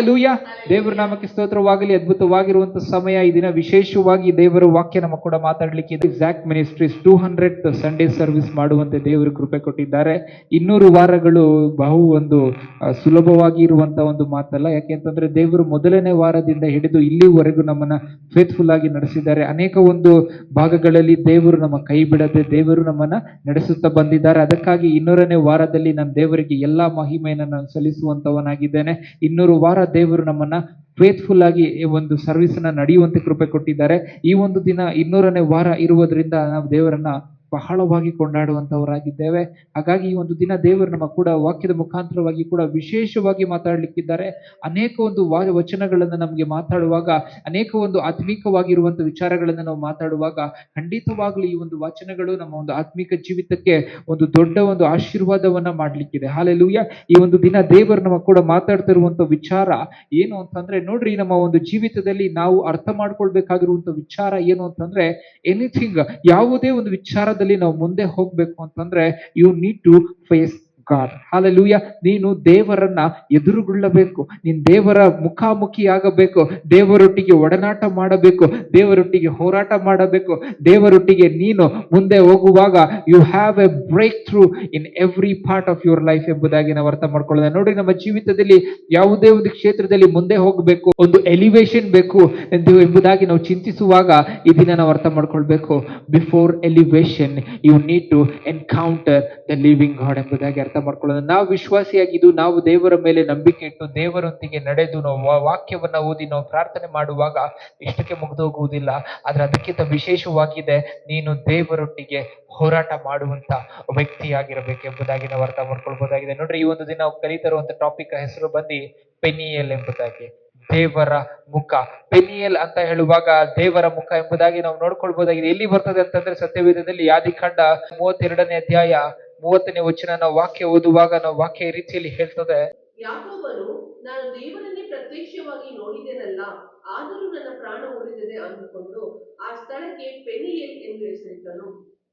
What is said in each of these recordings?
ಲೂಯ ದೇವರ ನಾಮಕ್ಕೆ ಸ್ತೋತ್ರವಾಗಲಿ ಅದ್ಭುತವಾಗಿರುವಂತಹ ಸಮಯ ಈ ದಿನ. ವಿಶೇಷವಾಗಿ ದೇವರ ವಾಕ್ಯ ನಮ್ಮ ಕೂಡ ಇದೆ. Exact ministries two hundred Sunday service ಮಾಡುವಂತೆ ದೇವರು ಕೃಪೆ ಕೊಟ್ಟಿದ್ದಾರೆ. ಇನ್ನೂರು ವಾರಗಳು ಬಹು ಒಂದು ಸುಲಭವಾಗಿ ಇರುವಂತಹ ಒಂದು ಮಾತಲ್ಲ. ಯಾಕೆಂತಂದ್ರೆ ದೇವರು ಮೊದಲನೇ ವಾರದಿಂದ ಹಿಡಿದು ಇಲ್ಲಿವರೆಗೂ ನಮ್ಮನ್ನ ಫೇತ್ಫುಲ್ ಆಗಿ ನಡೆಸಿದ್ದಾರೆ. ಅನೇಕ ಒಂದು ಭಾಗಗಳಲ್ಲಿ ದೇವರು ನಮ್ಮ ಕೈ ಬಿಡದೆ ದೇವರು ನಮ್ಮನ್ನ ನಡೆಸುತ್ತಾ ಬಂದಿದ್ದಾರೆ. ಅದಕ್ಕಾಗಿ ಇನ್ನೂರನೇ ವಾರದಲ್ಲಿ ನಾನು ದೇವರಿಗೆ ಎಲ್ಲಾ ಮಹಿಮೆಯನ್ನು ನಾನು ಸಲ್ಲಿಸುವಂತವನಾಗಿದ್ದೇನೆ ಇನ್ನೂರು ವಾರ ದೇವರು ನಮ್ಮನ್ನ ಫೇತ್ಫುಲ್ ಆಗಿ ಒಂದು ಸರ್ವಿಸ್ ಅನ್ನ ನಡೆಯುವಂತೆ ಕೃಪೆ ಕೊಟ್ಟಿದ್ದಾರೆ. ಈ ಒಂದು ದಿನ ಇನ್ನೂರನೇ ವಾರ ಇರುವುದರಿಂದ ನಾವು ದೇವರನ್ನ ಬಹಳವಾಗಿ ಕೊಂಡಾಡುವಂತವರಾಗಿದ್ದೇವೆ. ಹಾಗಾಗಿ ಈ ಒಂದು ದಿನ ದೇವರು ನಮ್ಮ ಕೂಡ ವಾಕ್ಯದ ಮುಖಾಂತರವಾಗಿ ಕೂಡ ವಿಶೇಷವಾಗಿ ಮಾತಾಡಲಿಕ್ಕಿದ್ದಾರೆ. ಅನೇಕ ಒಂದು ವಾ ವಚನಗಳನ್ನು ನಮಗೆ ಮಾತಾಡುವಾಗ, ಅನೇಕ ಒಂದು ಆತ್ಮಿಕವಾಗಿರುವಂತ ವಿಚಾರಗಳನ್ನು ನಾವು ಮಾತಾಡುವಾಗ ಖಂಡಿತವಾಗ್ಲಿ ಈ ಒಂದು ವಚನಗಳು ನಮ್ಮ ಒಂದು ಆತ್ಮಿಕ ಜೀವಿತಕ್ಕೆ ಒಂದು ದೊಡ್ಡ ಒಂದು ಆಶೀರ್ವಾದವನ್ನ ಮಾಡ್ಲಿಕ್ಕಿದೆ. ಹಾಲೆಲೂಯ. ಈ ಒಂದು ದಿನ ದೇವರು ನಮ್ಮ ಕೂಡ ಮಾತಾಡ್ತಿರುವಂತ ವಿಚಾರ ಏನು ಅಂತಂದ್ರೆ, ನೋಡ್ರಿ ನಮ್ಮ ಒಂದು ಜೀವಿತದಲ್ಲಿ ನಾವು ಅರ್ಥ ಮಾಡ್ಕೊಳ್ಬೇಕಾಗಿರುವಂತ ವಿಚಾರ ಏನು ಅಂತಂದ್ರೆ ಎನಿಥಿಂಗ್ ಯಾವುದೇ ಒಂದು ವಿಚಾರದಲ್ಲಿ ನಾವು ಮುಂದೆ ಹೋಗ್ಬೇಕು ಅಂತಂದ್ರೆ you need to face God hallelujah ನೀನು ದೇವರನ್ನ ಎದುರುಗೊಳ್ಳಬೇಕು. ನೀನ್ ದೇವರ ಮುಖಾಮುಖಿ ಆಗಬೇಕು ದೇವರೊಟ್ಟಿಗೆ ಒಡನಾಟ ಮಾಡಬೇಕು. ದೇವರೊಟ್ಟಿಗೆ ಹೋರಾಟ ಮಾಡಬೇಕು. ದೇವರೊಟ್ಟಿಗೆ ನೀನು ಮುಂದೆ ಹೋಗುವಾಗ you have a breakthrough in every part of your life ಎಂಬುದಾಗಿ ನಾವು ಅರ್ಥ ಮಾಡ್ಕೊಳ್ಳೋಣ. ನೋಡಿ, ನಮ್ಮ ಜೀವಿತದಲ್ಲಿ ಯಾವುದೇ ಒಂದು ಕ್ಷೇತ್ರದಲ್ಲಿ ಮುಂದೆ ಹೋಗಬೇಕು. ಒಂದು ಎಲಿವೇಶನ್ ಬೇಕು ಎಂದು ಎಂಬುದಾಗಿ ನಾವು ಚಿಂತಿಸುವಾಗ ಈ ದಿನ ನಾವು ಅರ್ಥ ಮಾಡ್ಕೊಳ್ಬೇಕು. Before elevation you need to encounter the living God ಎಂಬುದಾಗಿ ಮಾಡ್ಕೊಳ್ಳೋಣ ನಾವು ವಿಶ್ವಾಸಿಯಾಗಿದ್ದು ನಾವು ದೇವರ ಮೇಲೆ ನಂಬಿಕೆ ಇಟ್ಟು ದೇವರೊಂದಿಗೆ ನಡೆದು ನಾವು ವಾಕ್ಯವನ್ನ ಓದಿ ನಾವು ಪ್ರಾರ್ಥನೆ ಮಾಡುವಾಗ ಇಷ್ಟಕ್ಕೆ ಮುಗಿದೋಗುವುದಿಲ್ಲ. ಆದ್ರೆ ಅದಕ್ಕಿಂತ ವಿಶೇಷವಾಗಿದೆ ನೀನು ದೇವರೊಟ್ಟಿಗೆ ಹೋರಾಟ ಮಾಡುವಂತ ವ್ಯಕ್ತಿಯಾಗಿರಬೇಕು ಎಂಬುದಾಗಿ ನಾವು ಅರ್ಥ ಮಾಡ್ಕೊಳ್ಬಹುದಾಗಿದೆ ನೋಡ್ರಿ, ಈ ಒಂದು ದಿನ ನಾವು ಕಲಿತಿರುವಂತ ಟಾಪಿಕ್ ಹೆಸರು ಬಂದು ಪೆನಿಯಲ್ ಎಂಬುದಾಗಿ. ದೇವರ ಮುಖ. ಪೆನಿಯಲ್ ಅಂತ ಹೇಳುವಾಗ ದೇವರ ಮುಖ ಎಂಬುದಾಗಿ ನಾವು ನೋಡ್ಕೊಳ್ಬಹುದಾಗಿದೆ ಎಲ್ಲಿ ಬರ್ತದೆ ಅಂತಂದ್ರೆ ಸತ್ಯವೇದದಲ್ಲಿ ಆದಿಕಾಂಡ ಮೂವತ್ತೆರಡನೇ ಅಧ್ಯಾಯ ಮೂವತ್ತನೇ ವಚನ ನಾವು ವಾಕ್ಯ ಓದುವಾಗ ನಾವು ವಾಕ್ಯ ಈ ರೀತಿಯಲ್ಲಿ ಹೇಳ್ತದೆ ಯಾಕೋಬನು ನಾನು ದೇವರನ್ನೇ ಪ್ರತ್ಯಕ್ಷವಾಗಿ ನೋಡಿದೆನಲ್ಲ ಆದರೂ ನನ್ನ ಪ್ರಾಣ ಉಳಿದಿದೆ ಅಂದುಕೊಂಡು ಆ ಸ್ಥಳಕ್ಕೆ ಪೆನಿಯಲ್ ಎಂದು ಹೆಸರಿಟ್ಟನು.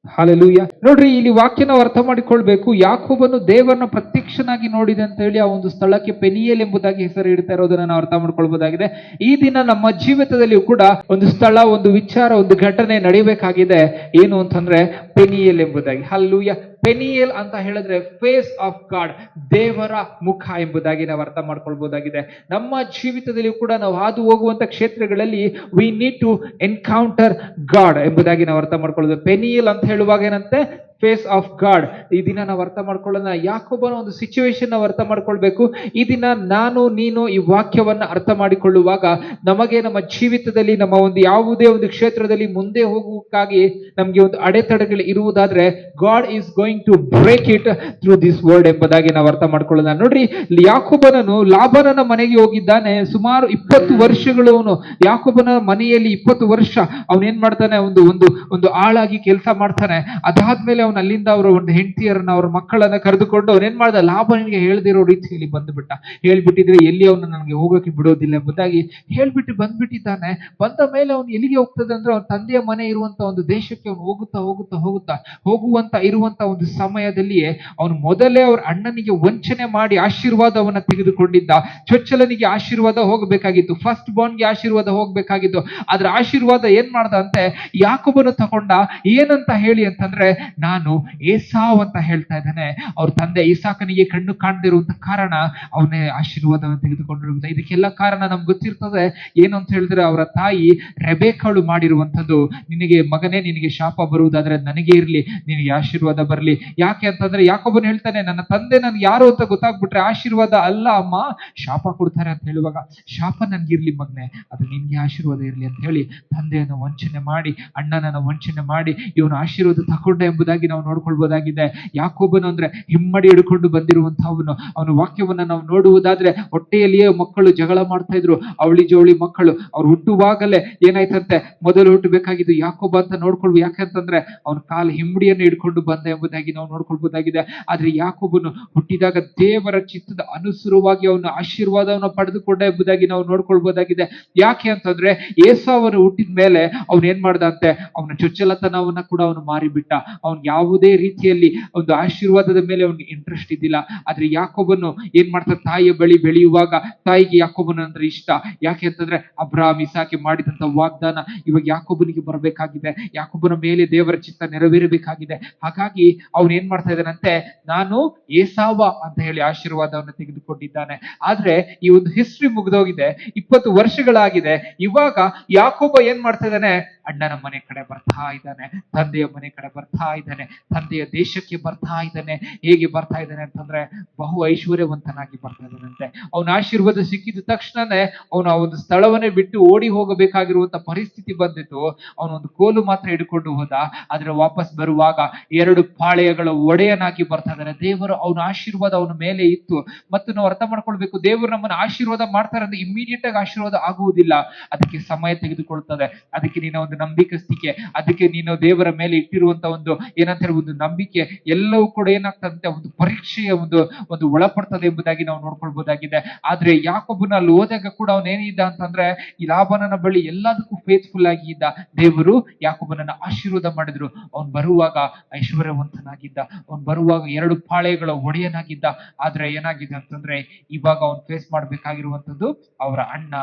ಹಾಲೆಲೂಯ. ನೋಡ್ರಿ ಇಲ್ಲಿ ವಾಕ್ಯ ನಾವು ಅರ್ಥ ಮಾಡಿಕೊಳ್ಬೇಕು. ಯಾಕೋಬನು ದೇವರನ್ನ ಪ್ರತ್ಯಕ್ಷನಾಗಿ ನೋಡಿದೆ ಅಂತ ಹೇಳಿ ಆ ಒಂದು ಸ್ಥಳಕ್ಕೆ ಪೆನಿಯಲ್ ಎಂಬುದಾಗಿ ಹೆಸರು ಇಡ್ತಾ ಇರೋದನ್ನ ನಾವು ಅರ್ಥ ಮಾಡ್ಕೊಳ್ಬಹುದಾಗಿದೆ ಈ ದಿನ ನಮ್ಮ ಜೀವಿತದಲ್ಲಿಯೂ ಕೂಡ ಒಂದು ಸ್ಥಳ ಒಂದು ವಿಚಾರ ಒಂದು ಘಟನೆ ನಡಿಬೇಕಾಗಿದೆ ಏನು ಅಂತಂದ್ರೆ ಪೆನಿಯಲ್ ಎಂಬುದಾಗಿ. ಹಲ್ಲೂಯ. ಪೆನಿಯಲ್ ಅಂತ ಹೇಳಿದ್ರೆ ಫೇಸ್ ಆಫ್ ಗಾಡ್ ದೇವರ ಮುಖ ಎಂಬುದಾಗಿ ನಾವು ಅರ್ಥ ಮಾಡ್ಕೊಳ್ಬಹುದಾಗಿದೆ ನಮ್ಮ ಜೀವಿತದಲ್ಲಿ ಕೂಡ ನಾವು ಹಾದು ಹೋಗುವಂತ ಕ್ಷೇತ್ರಗಳಲ್ಲಿ we need to encounter God ಎಂಬುದಾಗಿ ನಾವು ಅರ್ಥ ಮಾಡ್ಕೊಳ್ಳೋದು. ಪೆನಿಯಲ್ ಅಂತ ಹೇಳುವಾಗ ಏನಂತೆ? ಫೇಸ್ ಆಫ್ ಗಾಡ್ ಈ ದಿನ ನಾವು ಅರ್ಥ ಮಾಡ್ಕೊಳ್ಳೋಣ. ಯಾಕೊಬ್ಬನ ಒಂದು ಸಿಚುವೇಶನ್ ನಾವು ಅರ್ಥ ಮಾಡ್ಕೊಳ್ಬೇಕು. ಈ ದಿನ ನಾನು, ನೀನು ಈ ವಾಕ್ಯವನ್ನ ಅರ್ಥ ಮಾಡಿಕೊಳ್ಳುವಾಗ ನಮಗೆ ನಮ್ಮ ಜೀವಿತದಲ್ಲಿ, ನಮ್ಮ ಒಂದು ಯಾವುದೇ ಒಂದು ಕ್ಷೇತ್ರದಲ್ಲಿ ಮುಂದೆ ಹೋಗುವಕ್ಕಾಗಿ ನಮಗೆ ಒಂದು ಅಡೆತಡೆಗಳು ಇರುವುದಾದ್ರೆ God is going to break it through this word ಎಂಬುದಾಗಿ ನಾವು ಅರ್ಥ ಮಾಡ್ಕೊಳ್ಳೋಣ. ನೋಡ್ರಿ ಯಾಕೊಬ್ಬನನು ಲಾಭನನ ಮನೆಗೆ ಹೋಗಿದ್ದಾನೆ. ಸುಮಾರು ಇಪ್ಪತ್ತು ವರ್ಷಗಳು ಅವನು ಯಾಕೋಬನ ಮನೆಯಲ್ಲಿ ಇಪ್ಪತ್ತು ವರ್ಷ ಅವನೇನ್ ಮಾಡ್ತಾನೆ? ಒಂದು ಒಂದು ಒಂದು ಆಳಾಗಿ ಕೆಲಸ ಮಾಡ್ತಾನೆ. ಅದಾದ್ಮೇಲೆ ಅವನು ಅಲ್ಲಿಂದ ಅವರ ಒಂದು ಹೆಂಡತಿಯರನ್ನ ಅವ್ರ ಮಕ್ಕಳನ್ನ ಕರೆದುಕೊಂಡು ಅವನೇನ್ ಮಾಡ್ದ? ಲಾಭನಿಗೆ ಹೇಳ್ದಿರೋ ರೀತಿಯಲ್ಲಿ ಬಂದ್ಬಿಟ್ಟ. ಹೇಳ್ಬಿಟ್ಟಿದ್ರೆ ಎಲ್ಲಿ ಅವನು ನನಗೆ ಹೋಗೋಕೆ ಬಿಡೋದಿಲ್ಲ ಎಂಬುದಾಗಿ ಹೇಳ್ಬಿಟ್ಟು ಬಂದ್ಬಿಟ್ಟಿದ್ದಾನೆ. ಬಂದ ಮೇಲೆ ಅವನು ಎಲ್ಲಿಗೆ ಹೋಗ್ತದೆ ಅಂದ್ರೆ ಅವನ ತಂದೆಯ ಮನೆ ಇರುವಂತ ಒಂದು ದೇಶಕ್ಕೆ ಅವನು ಹೋಗುತ್ತಾ ಹೋಗುತ್ತಾ ಹೋಗುತ್ತಾ ಹೋಗುವಂತ ಇರುವಂತ ಒಂದು ಸಮಯದಲ್ಲಿಯೇ ಅವನು ಮೊದಲೇ ಅವ್ರ ಅಣ್ಣನಿಗೆ ವಂಚನೆ ಮಾಡಿ ಆಶೀರ್ವಾದವನ್ನ ತೆಗೆದುಕೊಂಡಿದ್ದ. ಚೊಚ್ಚಲನಿಗೆ ಆಶೀರ್ವಾದ ಹೋಗಬೇಕಾಗಿತ್ತು. ಫಸ್ಟ್ಗೆ ಆಶೀರ್ವಾದ ಹೋಗ್ಬೇಕಾಗಿತ್ತು. ಆದ್ರೆ ಆಶೀರ್ವಾದ ಏನ್ ಮಾಡ್ದ ಅಂತೆ ಯಾಕೊಬ್ಬನು ತಗೊಂಡ? ಏನಂತ ಹೇಳಿ ಅಂತಂದ್ರೆ, ನಾನು ಏಸಾವ್ ಅಂತ ಹೇಳ್ತಾ ಇದ್ದಾನೆ. ಅವ್ರ ತಂದೆ ಈಸಾಕನಿಗೆ ಕಣ್ಣು ಕಾಣದಿರುವಂತ ಕಾರಣ ಅವನೇ ಆಶೀರ್ವಾದವನ್ನು ತೆಗೆದುಕೊಂಡಿರುವುದು ಇದಕ್ಕೆಲ್ಲ ಕಾರಣ ನಮ್ಗೆ ಗೊತ್ತಿರ್ತದೆ. ಏನು ಅಂತ ಹೇಳಿದ್ರೆ ಅವರ ತಾಯಿ ರೆಬೇಕಳು ಮಾಡಿರುವಂಥದ್ದು. ನಿನಗೆ ಮಗನೇ, ನಿನಗೆ ಶಾಪ ಬರುವುದಾದ್ರೆ ನನಗೆ ಇರ್ಲಿ, ನಿನಗೆ ಆಶೀರ್ವಾದ ಬರಲಿ. ಯಾಕೆ ಅಂತಂದ್ರೆ ಯಾಕೊಬ್ಬನು ಹೇಳ್ತಾನೆ, ನನ್ನ ತಂದೆ ನನ್ಗೆ ಯಾರು ಅಂತ ಗೊತ್ತಾಗ್ಬಿಟ್ರೆ ಆಶೀರ್ವಾದ ಅಲ್ಲ, ಅಮ್ಮ, ಶಾಪ ಕೊಡ್ತಾರೆ ಅಂತ ಹೇಳುವಾಗ, ಶಾಪ ನನ್ಗಿರ್ಲಿ ಮಗನೆ, ಅದು ನಿನ್ಗೆ ಆಶೀರ್ವಾದ ಇರ್ಲಿ ಅಂತ ಹೇಳಿ ತಂದೆಯನ್ನು ವಂಚನೆ ಮಾಡಿ, ಅಣ್ಣನನ್ನು ವಂಚನೆ ಮಾಡಿ, ಇವನು ಆಶೀರ್ವಾದ ತಗೊಂಡ ಎಂಬುದಾಗಿ ನಾವು ನೋಡ್ಕೊಳ್ಬಹುದಾಗಿದೆ ಯಾಕೋಬನು ಅಂದ್ರೆ ಹಿಮ್ಮಡಿ ಹಿಡ್ಕೊಂಡು ಬಂದಿರುವಂತಹವನು ಅವನ ವಾಕ್ಯವನ್ನ ನಾವು ನೋಡುವುದಾದ್ರೆ ಹೊಟ್ಟೆಯಲ್ಲಿಯೇ ಮಕ್ಕಳು ಜಗಳ ಮಾಡ್ತಾ ಇದ್ರು. ಅವಳಿ ಜವಳಿ ಮಕ್ಕಳು. ಅವ್ರು ಹುಟ್ಟುವಾಗಲೇ ಏನಾಯ್ತಂತೆ? ಮೊದಲು ಹುಟ್ಟಬೇಕಾಗಿದ್ದು ಯಾಕೋಬ ಅಂತ ನೋಡ್ಕೊಳ್ಬೋದು ಯಾಕಂತಂದ್ರೆ ಅವನ ಕಾಲು ಹಿಮ್ಮಡಿಯನ್ನು ಹಿಡ್ಕೊಂಡು ಬಂದ ಎಂಬುದಾಗಿ ನಾವು ನೋಡ್ಕೊಳ್ಬಹುದಾಗಿದೆ ಆದ್ರೆ ಯಾಕೋಬನು ಹುಟ್ಟಿದಾಗ ದೇವರ ಚಿತ್ತದ ಅನುಸಾರವಾಗಿ ಅವನ ಆಶೀರ್ವಾದವನ್ನು ಪಡೆದುಕೊಂಡ ಎಂಬುದಾಗಿ ನಾವು ನೋಡ್ಕೊಳ್ಬಹುದಾಗಿದೆ ಯಾಕೆ ಅಂತಂದ್ರೆ ಏಸಾವನು ಹುಟ್ಟಿದ ಮೇಲೆ ಅವನ್ ಏನ್ ಮಾಡ್ದಂತೆ ಅವನ ಚುಚ್ಚಲತನವನ್ನ ಕೂಡ ಅವನು ಮಾರಿಬಿಟ್ಟ. ಅವ್ನ್ ಯಾವುದೇ ರೀತಿಯಲ್ಲಿ ಒಂದು ಆಶೀರ್ವಾದದ ಮೇಲೆ ಅವನಿಗೆ ಇಂಟ್ರೆಸ್ಟ್ ಇದ್ದಿಲ್ಲ. ಆದ್ರೆ ಯಾಕೊಬ್ಬನು ಏನ್ ಮಾಡ್ತಾರೆ ತಾಯಿಯ ಬಳಿ ಬೆಳೆಯುವಾಗ ತಾಯಿಗೆ ಯಾಕೊಬ್ಬನ ಅಂದ್ರೆ ಇಷ್ಟ. ಯಾಕೆ ಅಂತಂದ್ರೆ ಅಬ್ರಾಮ್ ಇಸಾಕೆ ಮಾಡಿದಂತ ವಾಗ್ದಾನ ಇವಾಗ ಯಾಕೊಬ್ಬನಿಗೆ ಬರಬೇಕಾಗಿದೆ. ಯಾಕೊಬ್ಬನ ಮೇಲೆ ದೇವರ ಚಿತ್ತ ನೆರವೇರಬೇಕಾಗಿದೆ. ಹಾಗಾಗಿ ಅವನು ಏನ್ ಮಾಡ್ತಾ ಇದ್ದಾನಂತೆ ನಾನು ಏಸಾವ ಅಂತ ಹೇಳಿ ಆಶೀರ್ವಾದವನ್ನು ತೆಗೆದುಕೊಂಡಿದ್ದಾನೆ. ಆದ್ರೆ ಈ ಒಂದು ಹಿಸ್ಟ್ರಿ ಮುಗಿದೋಗಿದೆ. ಇಪ್ಪತ್ತು ವರ್ಷಗಳಾಗಿದೆ. ಇವಾಗ ಯಾಕೊಬ್ಬ ಏನ್ ಮಾಡ್ತಾ ಇದ್ದಾನೆ? ಅಣ್ಣನ ಮನೆ ಕಡೆ ಬರ್ತಾ ಇದ್ದಾನೆ, ತಂದೆಯ ಮನೆ ಕಡೆ ಬರ್ತಾ ಇದ್ದಾನೆ, ತಂದೆಯ ದೇಶಕ್ಕೆ ಬರ್ತಾ ಇದ್ದಾನೆ. ಹೇಗೆ ಬರ್ತಾ ಇದ್ದಾನೆ ಅಂತಂದ್ರೆ ಬಹು ಐಶ್ವರ್ಯವಂತನಾಗಿ ಬರ್ತಾ ಇದ್ದಾನಂತೆ. ಅವನ ಆಶೀರ್ವಾದ ಸಿಕ್ಕಿದ ತಕ್ಷಣನೇ ಅವನು ಆ ಒಂದು ಸ್ಥಳವನ್ನೇ ಬಿಟ್ಟು ಓಡಿ ಹೋಗಬೇಕಾಗಿರುವಂತ ಪರಿಸ್ಥಿತಿ ಬಂದಿತ್ತು. ಅವನೊಂದು ಕೋಲು ಮಾತ್ರ ಹಿಡ್ಕೊಂಡು ಹೋದ. ಆದ್ರೆ ವಾಪಸ್ ಬರುವಾಗ ಎರಡು ಪಾಳೆಯಗಳ ಒಡೆಯನಾಗಿ ಬರ್ತಾ ಇದ್ದಾನೆ. ದೇವರು ಅವನ ಆಶೀರ್ವಾದ ಅವನ ಮೇಲೆ ಇತ್ತು. ಮತ್ತು ನಾವು ಅರ್ಥ ಮಾಡ್ಕೊಳ್ಬೇಕು, ದೇವರು ನಮ್ಮನ್ನು ಆಶೀರ್ವಾದ ಮಾಡ್ತಾರೆ ಅಂದ್ರೆ ಇಮಿಡಿಯೇಟ್ ಆಗಿ ಆಶೀರ್ವಾದ ಆಗುವುದಿಲ್ಲ. ಅದಕ್ಕೆ ಸಮಯ ತೆಗೆದುಕೊಳ್ತದೆ. ಅದಕ್ಕೆ ನೀನು ಒಂದು ನಂಬಿಕಸ್ತಿಕೆ ಅದಕ್ಕೆ ನೀನು ದೇವರ ಮೇಲೆ ಇಟ್ಟಿರುವಂತ ಒಂದು ಏನಂತ ಹೇಳಿ ಒಂದು ನಂಬಿಕೆ ಎಲ್ಲವೂ ಕೂಡ ಏನಾಗ್ತದಂತೆ, ಒಂದು ಪರೀಕ್ಷೆಯ ಒಂದು ಒಂದು ಒಳಪಡ್ತದೆ ಎಂಬುದಾಗಿ ನಾವು ನೋಡ್ಕೊಳ್ಬಹುದಾಗಿದೆ ಆದ್ರೆ ಯಾಕೊಬ್ಬನ ಅಲ್ಲಿ ಹೋದಾಗ ಕೂಡ ಅವನೇನಿದ್ದ ಅಂತಂದ್ರೆ, ಈ ಲಾಭನನ ಬಳಿ ಎಲ್ಲದಕ್ಕೂ ಫೇತ್ಫುಲ್ ಆಗಿ ಇದ್ದ ದೇವರು ಯಾಕೊಬ್ಬನನ್ನ ಆಶೀರ್ವಾದ ಮಾಡಿದ್ರು. ಅವನ್ ಬರುವಾಗ ಐಶ್ವರ್ಯವಂತನಾಗಿದ್ದ, ಅವ್ನು ಬರುವಾಗ ಎರಡು ಪಾಳೆಗಳ ಒಡೆಯನಾಗಿದ್ದ. ಆದ್ರೆ ಏನಾಗಿದೆ ಅಂತಂದ್ರೆ, ಇವಾಗ ಅವನ್ ಫೇಸ್ ಮಾಡ್ಬೇಕಾಗಿರುವಂತದ್ದು ಅವರ ಅಣ್ಣ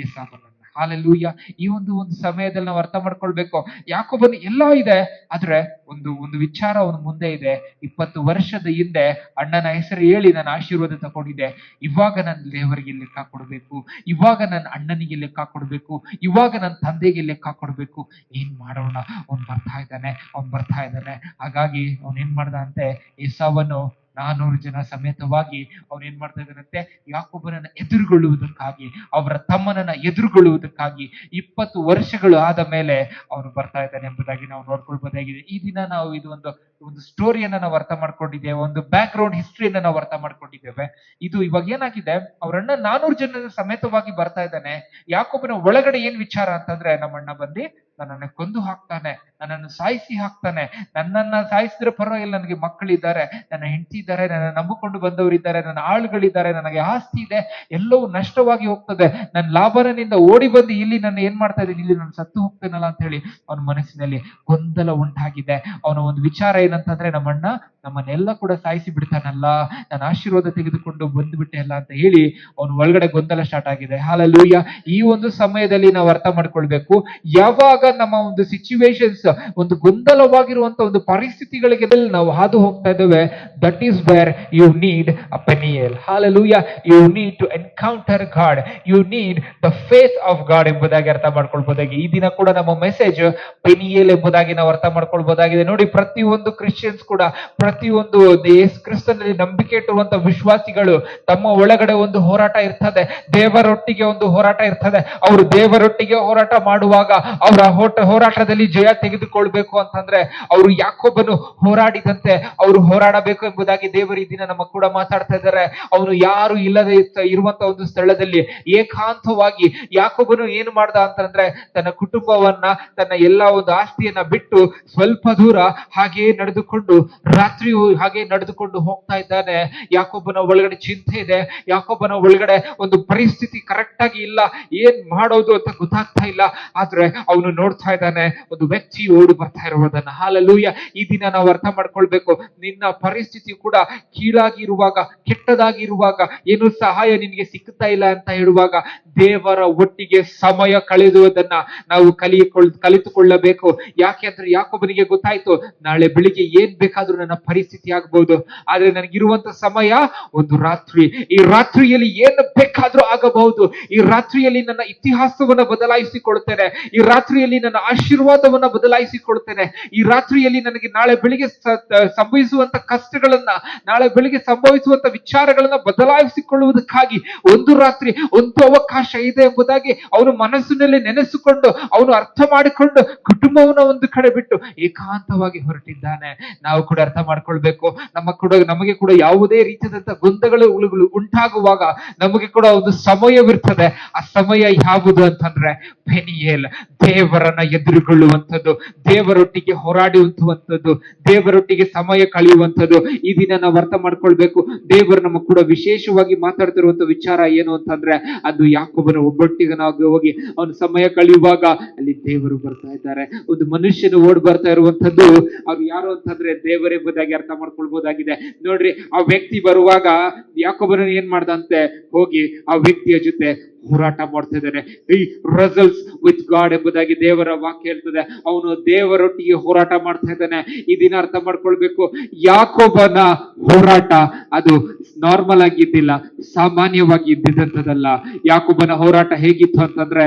ಏಸಾವನನ್ನ ಹಾಲೆಲೂಯ. ಈ ಒಂದು ಒಂದು ಸಮಯದಲ್ಲಿ ನಾವು ಅರ್ಥ ಮಾಡ್ಕೊಳ್ಬೇಕು. ಯಾಕೊಬ್ಬನು ಎಲ್ಲ ಇದೆ, ಆದ್ರೆ ಒಂದು ಒಂದು ವಿಚಾರ ಅವನ ಮುಂದೆ ಇದೆ. ಇಪ್ಪತ್ತು ವರ್ಷದ ಹಿಂದೆ ಅಣ್ಣನ ಹೆಸರು ಹೇಳಿ ನಾನು ಆಶೀರ್ವಾದ ತಗೊಂಡಿದ್ದೆ. ಇವಾಗ ನನ್ನ ದೇವರಿಗೆ ಲೆಕ್ಕ ಕೊಡ್ಬೇಕು. ಇವಾಗ ನನ್ನ ಅಣ್ಣನಿಗೆ ಲೆಕ್ಕ ಕೊಡ್ಬೇಕು. ಇವಾಗ ನನ್ನ ತಂದೆಗೆ ಲೆಕ್ಕ ಕೊಡ್ಬೇಕು. ಏನ್ ಮಾಡೋಣ? ಅವ್ನು ಬರ್ತಾ ಇದ್ದಾನೆ, ಅವ್ನು ಬರ್ತಾ ಇದ್ದಾನೆ. ಹಾಗಾಗಿ ಅವ್ನು ಏನ್ ಮಾಡ್ದ ಅಂತೆ? ಏಸಾವನ್ನು ನಾನೂರು ಜನ ಸಮೇತವಾಗಿ ಅವ್ರು ಏನ್ ಮಾಡ್ತಾ ಇದ್ದಾರಂತೆ? ಯಾಕೊಬ್ಬನನ್ನ ಎದುರುಗೊಳ್ಳುವುದಕ್ಕಾಗಿ, ಅವರ ತಮ್ಮನನ್ನ ಎದುರುಗೊಳ್ಳುವುದಕ್ಕಾಗಿ ಇಪ್ಪತ್ತು ವರ್ಷಗಳು ಆದ ಮೇಲೆ ಅವನು ಬರ್ತಾ ಇದ್ದಾನೆ ಎಂಬುದಾಗಿ ನಾವು ನೋಡ್ಕೊಳ್ಬೋದಾಗಿದೆ. ಈ ದಿನ ನಾವು ಇದು ಒಂದು ಒಂದು ಸ್ಟೋರಿಯನ್ನ ನಾವು ಅರ್ಥ ಮಾಡ್ಕೊಂಡಿದ್ದೇವೆ, ಒಂದು ಬ್ಯಾಕ್ ಗ್ರೌಂಡ್ ಹಿಸ್ಟ್ರಿಯನ್ನ ನಾವು ಅರ್ಥ ಮಾಡ್ಕೊಂಡಿದ್ದೇವೆ. ಇದು ಇವಾಗ ಏನಾಗಿದೆ? ಅವರಣ್ಣ ನಾನೂರು ಜನರ ಸಮೇತವಾಗಿ ಬರ್ತಾ ಇದ್ದಾನೆ. ಯಾಕೊಬ್ಬನ ಒಳಗಡೆ ಏನ್ ವಿಚಾರ ಅಂತಂದ್ರೆ ನಮ್ಮಣ್ಣ ಬಂದು ನನ್ನನ್ನು ಕೊಂದು ಹಾಕ್ತಾನೆ, ನನ್ನನ್ನು ಸಾಯಿಸಿ ಹಾಕ್ತಾನೆ, ನನ್ನನ್ನ ಸಾಯಿಸಿದ್ರೆ ಪರವಾಗಿಲ್ಲ, ನನಗೆ ಮಕ್ಕಳಿದ್ದಾರೆ, ನನ್ನ ಹೆಂಡತಿ ಇದ್ದಾರೆ ನನ್ನ ನಂಬಿಕೊಂಡು ಬಂದವರಿದ್ದಾರೆ, ನನ್ನ ಆಳುಗಳಿದ್ದಾರೆ, ನನಗೆ ಆಸ್ತಿ ಇದೆ, ಎಲ್ಲವೂ ನಷ್ಟವಾಗಿ ಹೋಗ್ತದೆ, ನನ್ನ ಲಾಭನಿಂದ ಓಡಿ ಬಂದು ಇಲ್ಲಿ ನನ್ನ ಏನ್ ಮಾಡ್ತಾ ಇದ್ದೀನಿ, ಇಲ್ಲಿ ನಾನು ಸತ್ತು ಹೋಗ್ತೇನಲ್ಲ ಅಂತ ಹೇಳಿ ಅವನ ಮನಸ್ಸಿನಲ್ಲಿ ಗೊಂದಲ ಉಂಟಾಗಿದೆ. ಅವನ ಒಂದು ವಿಚಾರ ಏನಂತಂದ್ರೆ, ನಮ್ಮಣ್ಣ ನಮ್ಮನ್ನೆಲ್ಲ ಕೂಡ ಸಾಯಿಸಿ ಬಿಡ್ತಾನಲ್ಲ ನಾನು ಆಶೀರ್ವಾದ ತೆಗೆದುಕೊಂಡು ಬಂದ್ಬಿಟ್ಟೆ ಅಲ್ಲ ಅಂತ ಹೇಳಿ ಅವನು ಒಳಗಡೆ ಗೊಂದಲ ಸ್ಟಾರ್ಟ್ ಆಗಿದೆ. ಹಾಲಲ್ಲೂಯ್ಯ ಈ ಒಂದು ಸಮಯದಲ್ಲಿ ನಾವು ಅರ್ಥ ಮಾಡ್ಕೊಳ್ಬೇಕು, ಯಾವಾಗ ನಮ್ಮ ಒಂದು ಸಿಚುವೇಶನ್ಸ್ ಒಂದು ಗೊಂದಲವಾಗಿರುವಂತ ಒಂದು ಪರಿಸ್ಥಿತಿಗಳಿಗೆ ನಾವು ಹಾದು ಹೋಗ್ತಾ ಇದ್ದೇವೆ that is where you need a Peniel hallelujah you need to encounter God you need the face of God ಎಂಬುದಾಗಿ ಅರ್ಥ ಮಾಡ್ಕೊಳ್ಬಹುದಾಗಿ ಈ ದಿನ ಕೂಡ ನಮ್ಮ ಮೆಸೇಜ್ ಪೆನಿಯಲ್ ಎಂಬುದಾಗಿ ನಾವು ಅರ್ಥ ಮಾಡ್ಕೊಳ್ಬಹುದಾಗಿದೆ ನೋಡಿ, ಪ್ರತಿಯೊಂದು ಕ್ರಿಶ್ಚಿಯನ್ಸ್ ಕೂಡ, ಪ್ರತಿಯೊಂದು ಕ್ರಿಸ್ತನಲ್ಲಿ ನಂಬಿಕೆ ಇಟ್ಟುವಂತ ವಿಶ್ವಾಸಿಗಳು, ತಮ್ಮ ಒಳಗಡೆ ಒಂದು ಹೋರಾಟ ಇರ್ತದೆ. ದೇವರೊಟ್ಟಿಗೆ ಒಂದು ಹೋರಾಟ ಇರ್ತದೆ. ಅವರು ದೇವರೊಟ್ಟಿಗೆ ಹೋರಾಟ ಮಾಡುವಾಗ ಅವರ ಹೋಟ ಹೋರಾಟದಲ್ಲಿ ಜಯ ತೆಗೆದುಕೊಳ್ಬೇಕು ಅಂತಂದ್ರೆ ಅವರು ಯಾಕೊಬ್ಬನು ಹೋರಾಡಿದಂತೆ ಅವರು ಹೋರಾಡಬೇಕು ಎಂಬುದಾಗಿ ದೇವರು ದಿನ ನಮ್ಮ ಕೂಡ ಮಾತಾಡ್ತಾ ಇದ್ದಾರೆ. ಅವನು ಯಾರು ಇಲ್ಲದೆ ಇರುವಂತ ಒಂದು ಸ್ಥಳದಲ್ಲಿ ಏಕಾಂತವಾಗಿ ಯಾಕೊಬ್ಬನು ಏನು ಮಾಡ್ದ ಅಂತಂದ್ರೆ ತನ್ನ ಕುಟುಂಬವನ್ನ, ತನ್ನ ಎಲ್ಲಾ ಒಂದು ಆಸ್ತಿಯನ್ನ ಬಿಟ್ಟು ಸ್ವಲ್ಪ ದೂರ ಹಾಗೆಯೇ ನಡೆದುಕೊಂಡು ರಾತ್ರಿಯೂ ಹಾಗೆ ನಡೆದುಕೊಂಡು ಹೋಗ್ತಾ ಇದ್ದಾನೆ. ಯಾಕೊಬ್ಬನ ಒಳಗಡೆ ಚಿಂತೆ ಇದೆ. ಯಾಕೊಬ್ಬನ ಒಳಗಡೆ ಒಂದು ಪರಿಸ್ಥಿತಿ ಕರೆಕ್ಟ್ ಆಗಿ ಇಲ್ಲ. ಏನ್ ಮಾಡೋದು ಅಂತ ಗೊತ್ತಾಗ್ತಾ ಇಲ್ಲ. ಆದ್ರೆ ಅವನು ನೋಡ್ತಾ ಇದ್ದಾನೆ, ಒಂದು ವ್ಯಕ್ತಿ ಓಡಿ ಬರ್ತಾ ಇರುವುದನ್ನ. ಹಾಲಲ್ಲೂಯ್ಯ ಈ ದಿನ ನಾವು ಅರ್ಥ ಮಾಡ್ಕೊಳ್ಬೇಕು. ನಿನ್ನ ಪರಿಸ್ಥಿತಿ ಕೂಡ ಕೀಳಾಗಿರುವಾಗ, ಕೆಟ್ಟದಾಗಿರುವಾಗ, ಏನು ಸಹಾಯ ನಿನಗೆ ಸಿಗ್ತಾ ಇಲ್ಲ ಅಂತ ಹೇಳುವಾಗ, ದೇವರ ಒಟ್ಟಿಗೆ ಸಮಯ ಕಳೆದುವುದನ್ನ ನಾವು ಕಲಿಯಕೊಳ್ ಕಲಿತುಕೊಳ್ಳಬೇಕು. ಯಾಕೆ ಅಂದ್ರೆ ಯಾಕೊಬ್ಬನಿಗೆ ಗೊತ್ತಾಯ್ತು, ನಾಳೆ ಬೆಳಿಗ್ಗೆ ಏನ್ ಬೇಕಾದ್ರೂ ನನ್ನ ಪರಿಸ್ಥಿತಿ ಆಗ್ಬಹುದು ಆದ್ರೆ ನನಗಿರುವಂತ ಸಮಯ ಒಂದು ರಾತ್ರಿ. ಈ ರಾತ್ರಿಯಲ್ಲಿ ಏನು ಬೇಕಾದ್ರೂ ಆಗಬಹುದು. ಈ ರಾತ್ರಿಯಲ್ಲಿ ನನ್ನ ಇತಿಹಾಸವನ್ನ ಬದಲಾಯಿಸಿಕೊಳ್ಳುತ್ತೇನೆ ಈ ರಾತ್ರಿಯಲ್ಲಿ ನನ್ನ ಆಶೀರ್ವಾದವನ್ನ ಬದಲಾಯಿಸಿಕೊಳ್ತೇನೆ. ಈ ರಾತ್ರಿಯಲ್ಲಿ ನನಗೆ ನಾಳೆ ಬೆಳಿಗ್ಗೆ ಸಂಭವಿಸುವಂತ ಕಷ್ಟಗಳನ್ನ, ನಾಳೆ ಬೆಳಿಗ್ಗೆ ಸಂಭವಿಸುವಂತ ವಿಚಾರಗಳನ್ನ ಬದಲಾಯಿಸಿಕೊಳ್ಳುವುದಕ್ಕಾಗಿ ಒಂದು ರಾತ್ರಿ, ಒಂದು ಅವಕಾಶ ಇದೆ ಎಂಬುದಾಗಿ ಅವನು ಮನಸ್ಸಿನಲ್ಲಿ ನೆನೆಸಿಕೊಂಡು, ಅವನು ಅರ್ಥ ಮಾಡಿಕೊಂಡು ಕುಟುಂಬವನ್ನ ಒಂದು ಕಡೆ ಬಿಟ್ಟು ಏಕಾಂತವಾಗಿ ಹೊರಟಿದ್ದಾನೆ. ನಾವು ಕೂಡ ಅರ್ಥ ಮಾಡ್ಕೊಳ್ಬೇಕು. ನಮ್ಮ ಕೂಡ, ನಮಗೆ ಕೂಡ ಯಾವುದೇ ರೀತಿಯಾದಂತ ಗೊಂದಗಳು ಉಳುಗಳು ಉಂಟಾಗುವಾಗ ನಮಗೆ ಕೂಡ ಒಂದು ಸಮಯವಿರ್ತದೆ. ಆ ಸಮಯ ಯಾವುದು ಅಂತಂದ್ರೆ, ಪೆನಿಯೇಲ್ ದೇವರನ್ನ ಎದುರುಗೊಳ್ಳುವಂಥದ್ದು, ದೇವರೊಟ್ಟಿಗೆ ಹೋರಾಡುವಂಥದ್ದು, ದೇವರೊಟ್ಟಿಗೆ ಸಮಯ ಕಳೆಯುವಂಥದ್ದು, ಈ ದಿನ ನಾವು ಅರ್ಥ ಮಾಡ್ಕೊಳ್ಬೇಕು. ದೇವರು ನಮ್ಮ ಕೂಡ ವಿಶೇಷವಾಗಿ ಮಾತಾಡ್ತಿರುವಂತ ವಿಚಾರ ಏನು ಅಂತಂದ್ರೆ, ಅದು ಯಾಕೋ ಒಬ್ಬೊಟ್ಟಿಗೆ ನಾವು ಹೋಗಿ ಅವನು ಸಮಯ ಕಳೆಯುವಾಗ ಅಲ್ಲಿ ದೇವರು ಬರ್ತಾ ಇದ್ದಾರೆ. ಒಂದು ಮನುಷ್ಯನು ಓಡ್ ಬರ್ತಾ ಇರುವಂತದ್ದು ಅವ್ರು ಯಾರು ಅಂತಂದ್ರೆ ದೇವರೆಂಬುದಾಗಿ ಅರ್ಥ ಮಾಡ್ಕೊಳ್ಬಹುದಾಗಿದೆ ನೋಡ್ರಿ, ಆ ವ್ಯಕ್ತಿ ಬರುವಾಗ ಯಾಕೊಬ್ಬನ ಏನ್ ಮಾಡ್ದಂತೆ? ಹೋಗಿ ಆ ವ್ಯಕ್ತಿಯ ಜೊತೆ ಹೋರಾಟ ಮಾಡ್ತಾ ಇದ್ದಾನೆ ಈ ರಸಲ್ಸ್ ವಿತ್ ಗಾಡ್ ಎಂಬುದಾಗಿ ದೇವರ ವಾಕ್ಯ ಹೇಳ್ತದೆ. ಅವನು ದೇವರೊಟ್ಟಿಗೆ ಹೋರಾಟ ಮಾಡ್ತಾ ಇದ್ದಾನೆ. ಇದನ್ನ ದಿನ ಅರ್ಥ ಮಾಡ್ಕೊಳ್ಬೇಕು. ಯಾಕೋಬನ ಹೋರಾಟ ಅದು ನಾರ್ಮಲ್ ಆಗಿ ಇದ್ದಿಲ್ಲ, ಸಾಮಾನ್ಯವಾಗಿ ಇದ್ದಿದ್ದಂಥದ್ದಲ್ಲ. ಯಾಕೋಬನ ಹೋರಾಟ ಹೇಗಿತ್ತು ಅಂತಂದ್ರೆ,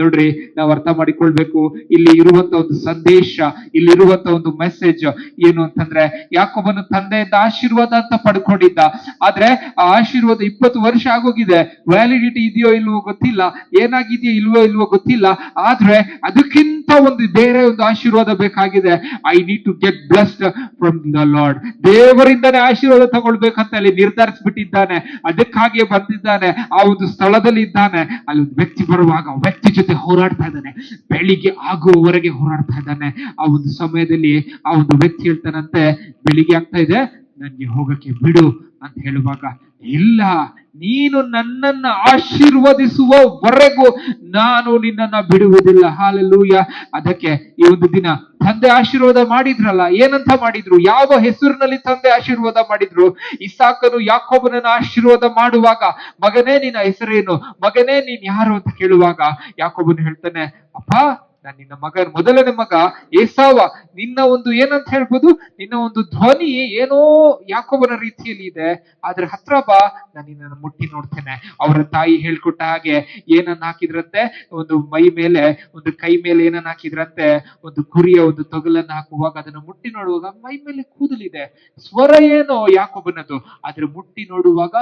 ನೋಡ್ರಿ, ನಾವು ಅರ್ಥ ಮಾಡಿಕೊಳ್ಬೇಕು. ಇಲ್ಲಿ ಇರುವಂತ ಒಂದು ಸಂದೇಶ ಇಲ್ಲಿರುವಂತ ಒಂದು ಮೆಸೇಜ್ ಏನು ಅಂತಂದ್ರೆ ಯಾಕೊಬ್ಬನ ತಂದೆಯಿಂದ ಆಶೀರ್ವಾದ ಅಂತ ಪಡ್ಕೊಂಡಿದ್ದ. ಆದ್ರೆ ಆ ಆಶೀರ್ವಾದ ಇಪ್ಪತ್ತು ವರ್ಷ ಆಗೋಗಿದೆ. ವ್ಯಾಲಿಡಿಟಿ ಇದೆಯೋ ಇಲ್ವೋ? ಗೊತ್ತಿಲ್ಲ, ಏನಾಗಿದೆಯೋ ಇಲ್ವೋ ಇಲ್ವೋ ಗೊತ್ತಿಲ್ಲ, ಆದ್ರೆ ಅದಕ್ಕಿಂತ ಒಂದು ಬೇರೆ ಒಂದು ಆಶೀರ್ವಾದ ಬೇಕಾಗಿದೆ. I need to get blessed from the Lord ದೇವರಿಂದನೇ ಆಶೀರ್ವಾದ ತಗೊಳ್ಬೇಕಂತ ಅಲ್ಲಿ ನಿರ್ಧರಿಸ್ಬಿಟ್ಟಿದ್ದಾನೆ. ಅದಕ್ಕಾಗಿ ಬಂದಿದ್ದಾನೆ. ಆ ಒಂದು ಸ್ಥಳದಲ್ಲಿ ಇದ್ದಾನೆ. ಅಲ್ಲಿ ಒಂದು ವ್ಯಕ್ತಿ ಬರುವಾಗ ವ್ಯಕ್ತಿ ಜೊತೆ ಹೋರಾಡ್ತಾ ಇದ್ದಾನೆ. ಬೆಳಿಗ್ಗೆ ಆಗುವವರೆಗೆ ಹೋರಾಡ್ತಾ ಇದ್ದಾನೆ. ಆ ಒಂದು ಸಮಯದಲ್ಲಿ ಆ ಒಂದು ವ್ಯಕ್ತಿ ಹೇಳ್ತಾನಂತೆ, ಬೆಳಿಗ್ಗೆ ಆಗ್ತಾ ಇದೆ, ನನ್ಗೆ ಹೋಗಕ್ಕೆ ಬಿಡು. ಅಂತ ಹೇಳುವಾಗ, ಇಲ್ಲ, ನೀನು ನನ್ನನ್ನ ಆಶೀರ್ವದಿಸುವವರೆಗೂ ನಾನು ನಿನ್ನನ್ನ ಬಿಡುವುದಿಲ್ಲ. ಹಾಲೆಲ್ಲೂಯ ಅದಕ್ಕೆ ಈ ಒಂದು ದಿನ ತಂದೆ ಆಶೀರ್ವಾದ ಮಾಡಿದ್ರಲ್ಲ, ಏನಂತ ಮಾಡಿದ್ರು? ಯಾವ ಹೆಸರಿನಲ್ಲಿ ತಂದೆ ಆಶೀರ್ವಾದ ಮಾಡಿದ್ರು? ಇಸಾಕನು ಯಾಕೋಬನನ್ನ ಆಶೀರ್ವಾದ ಮಾಡುವಾಗ, ಮಗನೇ ನಿನ್ನ ಹೆಸರೇನು? ಮಗನೇ ನೀನ್ ಯಾರು ಅಂತ ಕೇಳುವಾಗ ಯಾಕೋಬನು ಹೇಳ್ತಾನೆ, ಅಪ್ಪ ನಾನು ನಿನ್ನ ಮಗ ಮೊದಲನೇ ಮಗ ಏಸಾವ, ನಿನ್ನ ಒಂದು ಏನಂತ ಹೇಳ್ಬೋದು? ನಿನ್ನ ಒಂದು ಧ್ವನಿ ಏನೋ ಯಾಕೋಬನ ರೀತಿಯಲ್ಲಿ ಇದೆ ಆದ್ರೆ ಹತ್ರ ಬಾ ನಾನು ನಿನ್ನ ಮುಟ್ಟಿ ನೋಡ್ತೇನೆ. ಅವರ ತಾಯಿ ಹೇಳ್ಕೊಟ್ಟ ಹಾಗೆ ಏನನ್ನ ಹಾಕಿದ್ರಂತೆ? ಒಂದು ಮೈ ಮೇಲೆ, ಒಂದು ಕೈ ಮೇಲೆ ಏನನ್ನ ಹಾಕಿದ್ರಂತೆ? ಒಂದು ಕುರಿಯ ಒಂದು ತೊಗಲನ್ನ ಹಾಕುವಾಗ ಅದನ್ನು ಮುಟ್ಟಿ ನೋಡುವಾಗ ಮೈ ಮೇಲೆ ಕೂದಲಿದೆ. ಸ್ವರ ಏನೋ ಯಾಕೋಬನದು. ಆದ್ರೆ ಮುಟ್ಟಿ ನೋಡುವಾಗ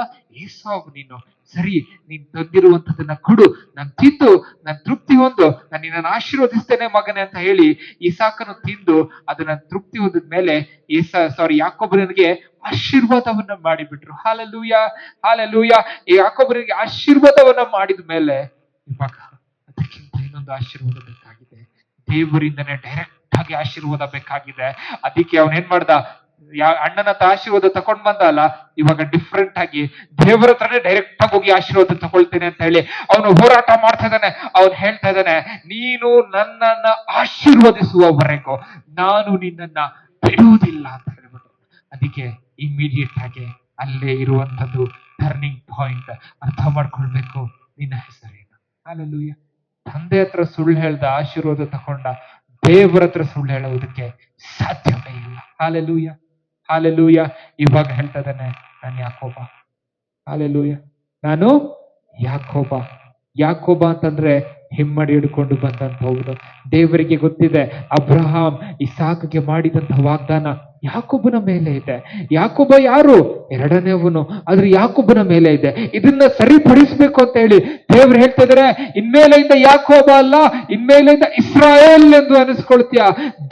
ಏಸಾವ್ ನೀನು. ಸರಿ, ನೀನ್ ತಂದಿರುವಂತದನ್ನ ಕೊಡು, ನಾನು ತಿಂದು, ನಾನು ತೃಪ್ತಿ ಹೊಂದು, ನಾನು ನಿನ್ನನ್ನು ಆಶೀರ್ವದಿಸ್ತೇನೆ ಮಗನೇ ಅಂತ ಹೇಳಿ ಇಸಾಕನು ತಿಂದು ಅದನ್ನ ತೃಪ್ತಿ ಹೊಂದಿದ ಮೇಲೆ ಏಸ ಸಾರಿ ಯಾಕೊಬ್ಬನಿಗೆ ಆಶೀರ್ವಾದವನ್ನ ಮಾಡಿಬಿಟ್ರು. ಹಾಲಲ್ಲೂಯ ಹಾಲಲ್ಲೂಯ ಈ ಯಾಕೊಬ್ಬರಿಗೆ ಆಶೀರ್ವಾದವನ್ನ ಮಾಡಿದ ಮೇಲೆ ಇವಾಗ ಅದಕ್ಕಿಂತ ಇನ್ನೊಂದು ಆಶೀರ್ವಾದ ಬೇಕಾಗಿದೆ. ದೇವರಿಂದನೇ ಡೈರೆಕ್ಟ್ ಆಗಿ ಆಶೀರ್ವಾದ ಬೇಕಾಗಿದೆ. ಅದಕ್ಕೆ ಅವನ್ ಏನ್ ಮಾಡ್ದ? ಯಾ ಅಣ್ಣನ ಹತ್ರ ಆಶೀರ್ವಾದ ತಕೊಂಡ್ ಬಂದ ಅಲ್ಲ ಇವಾಗ ಡಿಫ್ರೆಂಟ್ ಆಗಿ ದೇವರ ಹತ್ರನೇ ಡೈರೆಕ್ಟ್ ಆಗಿ ಹೋಗಿ ಆಶೀರ್ವಾದ ತಗೊಳ್ತೇನೆ ಅಂತ ಹೇಳಿ ಅವನು ಹೋರಾಟ ಮಾಡ್ತಾ ಇದ್ದಾನೆ. ಅವನು ಹೇಳ್ತಾ ಇದ್ದಾನೆ, ನೀನು ನನ್ನನ್ನ ಆಶೀರ್ವದಿಸುವವರೆಗೂ ನಾನು ನಿನ್ನನ್ನ ಬಿಡುವುದಿಲ್ಲ ಅಂತ ಹೇಳ್ಬಿಟ್ಟು. ಅದಕ್ಕೆ ಇಮಿಡಿಯೇಟ್ ಆಗಿ ಅಲ್ಲೇ ಇರುವಂತದ್ದು ಟರ್ನಿಂಗ್ ಪಾಯಿಂಟ್ ಅರ್ಥ ಮಾಡ್ಕೊಳ್ಬೇಕು. ನಿನ್ನ ಹೆಸರೇನು? ಅಲ್ಲೂಯ್ಯ ತಂದೆ ಹತ್ರ ಸುಳ್ಳು ಹೇಳ್ದ, ಆಶೀರ್ವಾದ ತಕೊಂಡ ದೇವರ ಹತ್ರ ಸುಳ್ಳು ಹೇಳೋದಕ್ಕೆ ಸಾಧ್ಯವೇ ಇಲ್ಲ. Hallelujah hallelujah. ಇವಾಗ ಹೇಳ್ತದಾನೆ ನಾನು ಯಾಕೋಬ. ಹಾಲೆಲೂಯ. ನಾನು ಯಾಕೋಬ. ಯಾಕೋಬ ಅಂತಂದ್ರೆ ಹಿಮ್ಮಡಿ ಹಿಡ್ಕೊಂಡು ಬಂದಂತಹವ್ರು ದೇವರಿಗೆ ಗೊತ್ತಿದೆ, ಅಬ್ರಹಾಂ ಇಸಾಕ್ಗೆ ಮಾಡಿದಂತಹ ವಾಗ್ದಾನ ಯಾಕೊಬ್ಬನ ಮೇಲೆ ಇದೆ. ಯಾಕೊಬ್ಬ ಯಾರು? ಎರಡನೇವನು ಆದ್ರೆ ಯಾಕೊಬ್ಬನ ಮೇಲೆ ಇದೆ. ಇದನ್ನ ಸರಿಪಡಿಸ್ಬೇಕು ಅಂತ ಹೇಳಿ ದೇವ್ರು ಹೇಳ್ತಾ ಇದಾರೆ ಇನ್ಮೇಲೆಯಿಂದ ಯಾಕೋಬ ಅಲ್ಲ, ಇನ್ಮೇಲಿಂದ ಇಸ್ರಾಯೇಲ್ ಎಂದು ಅನಿಸ್ಕೊಳ್ತೀಯ.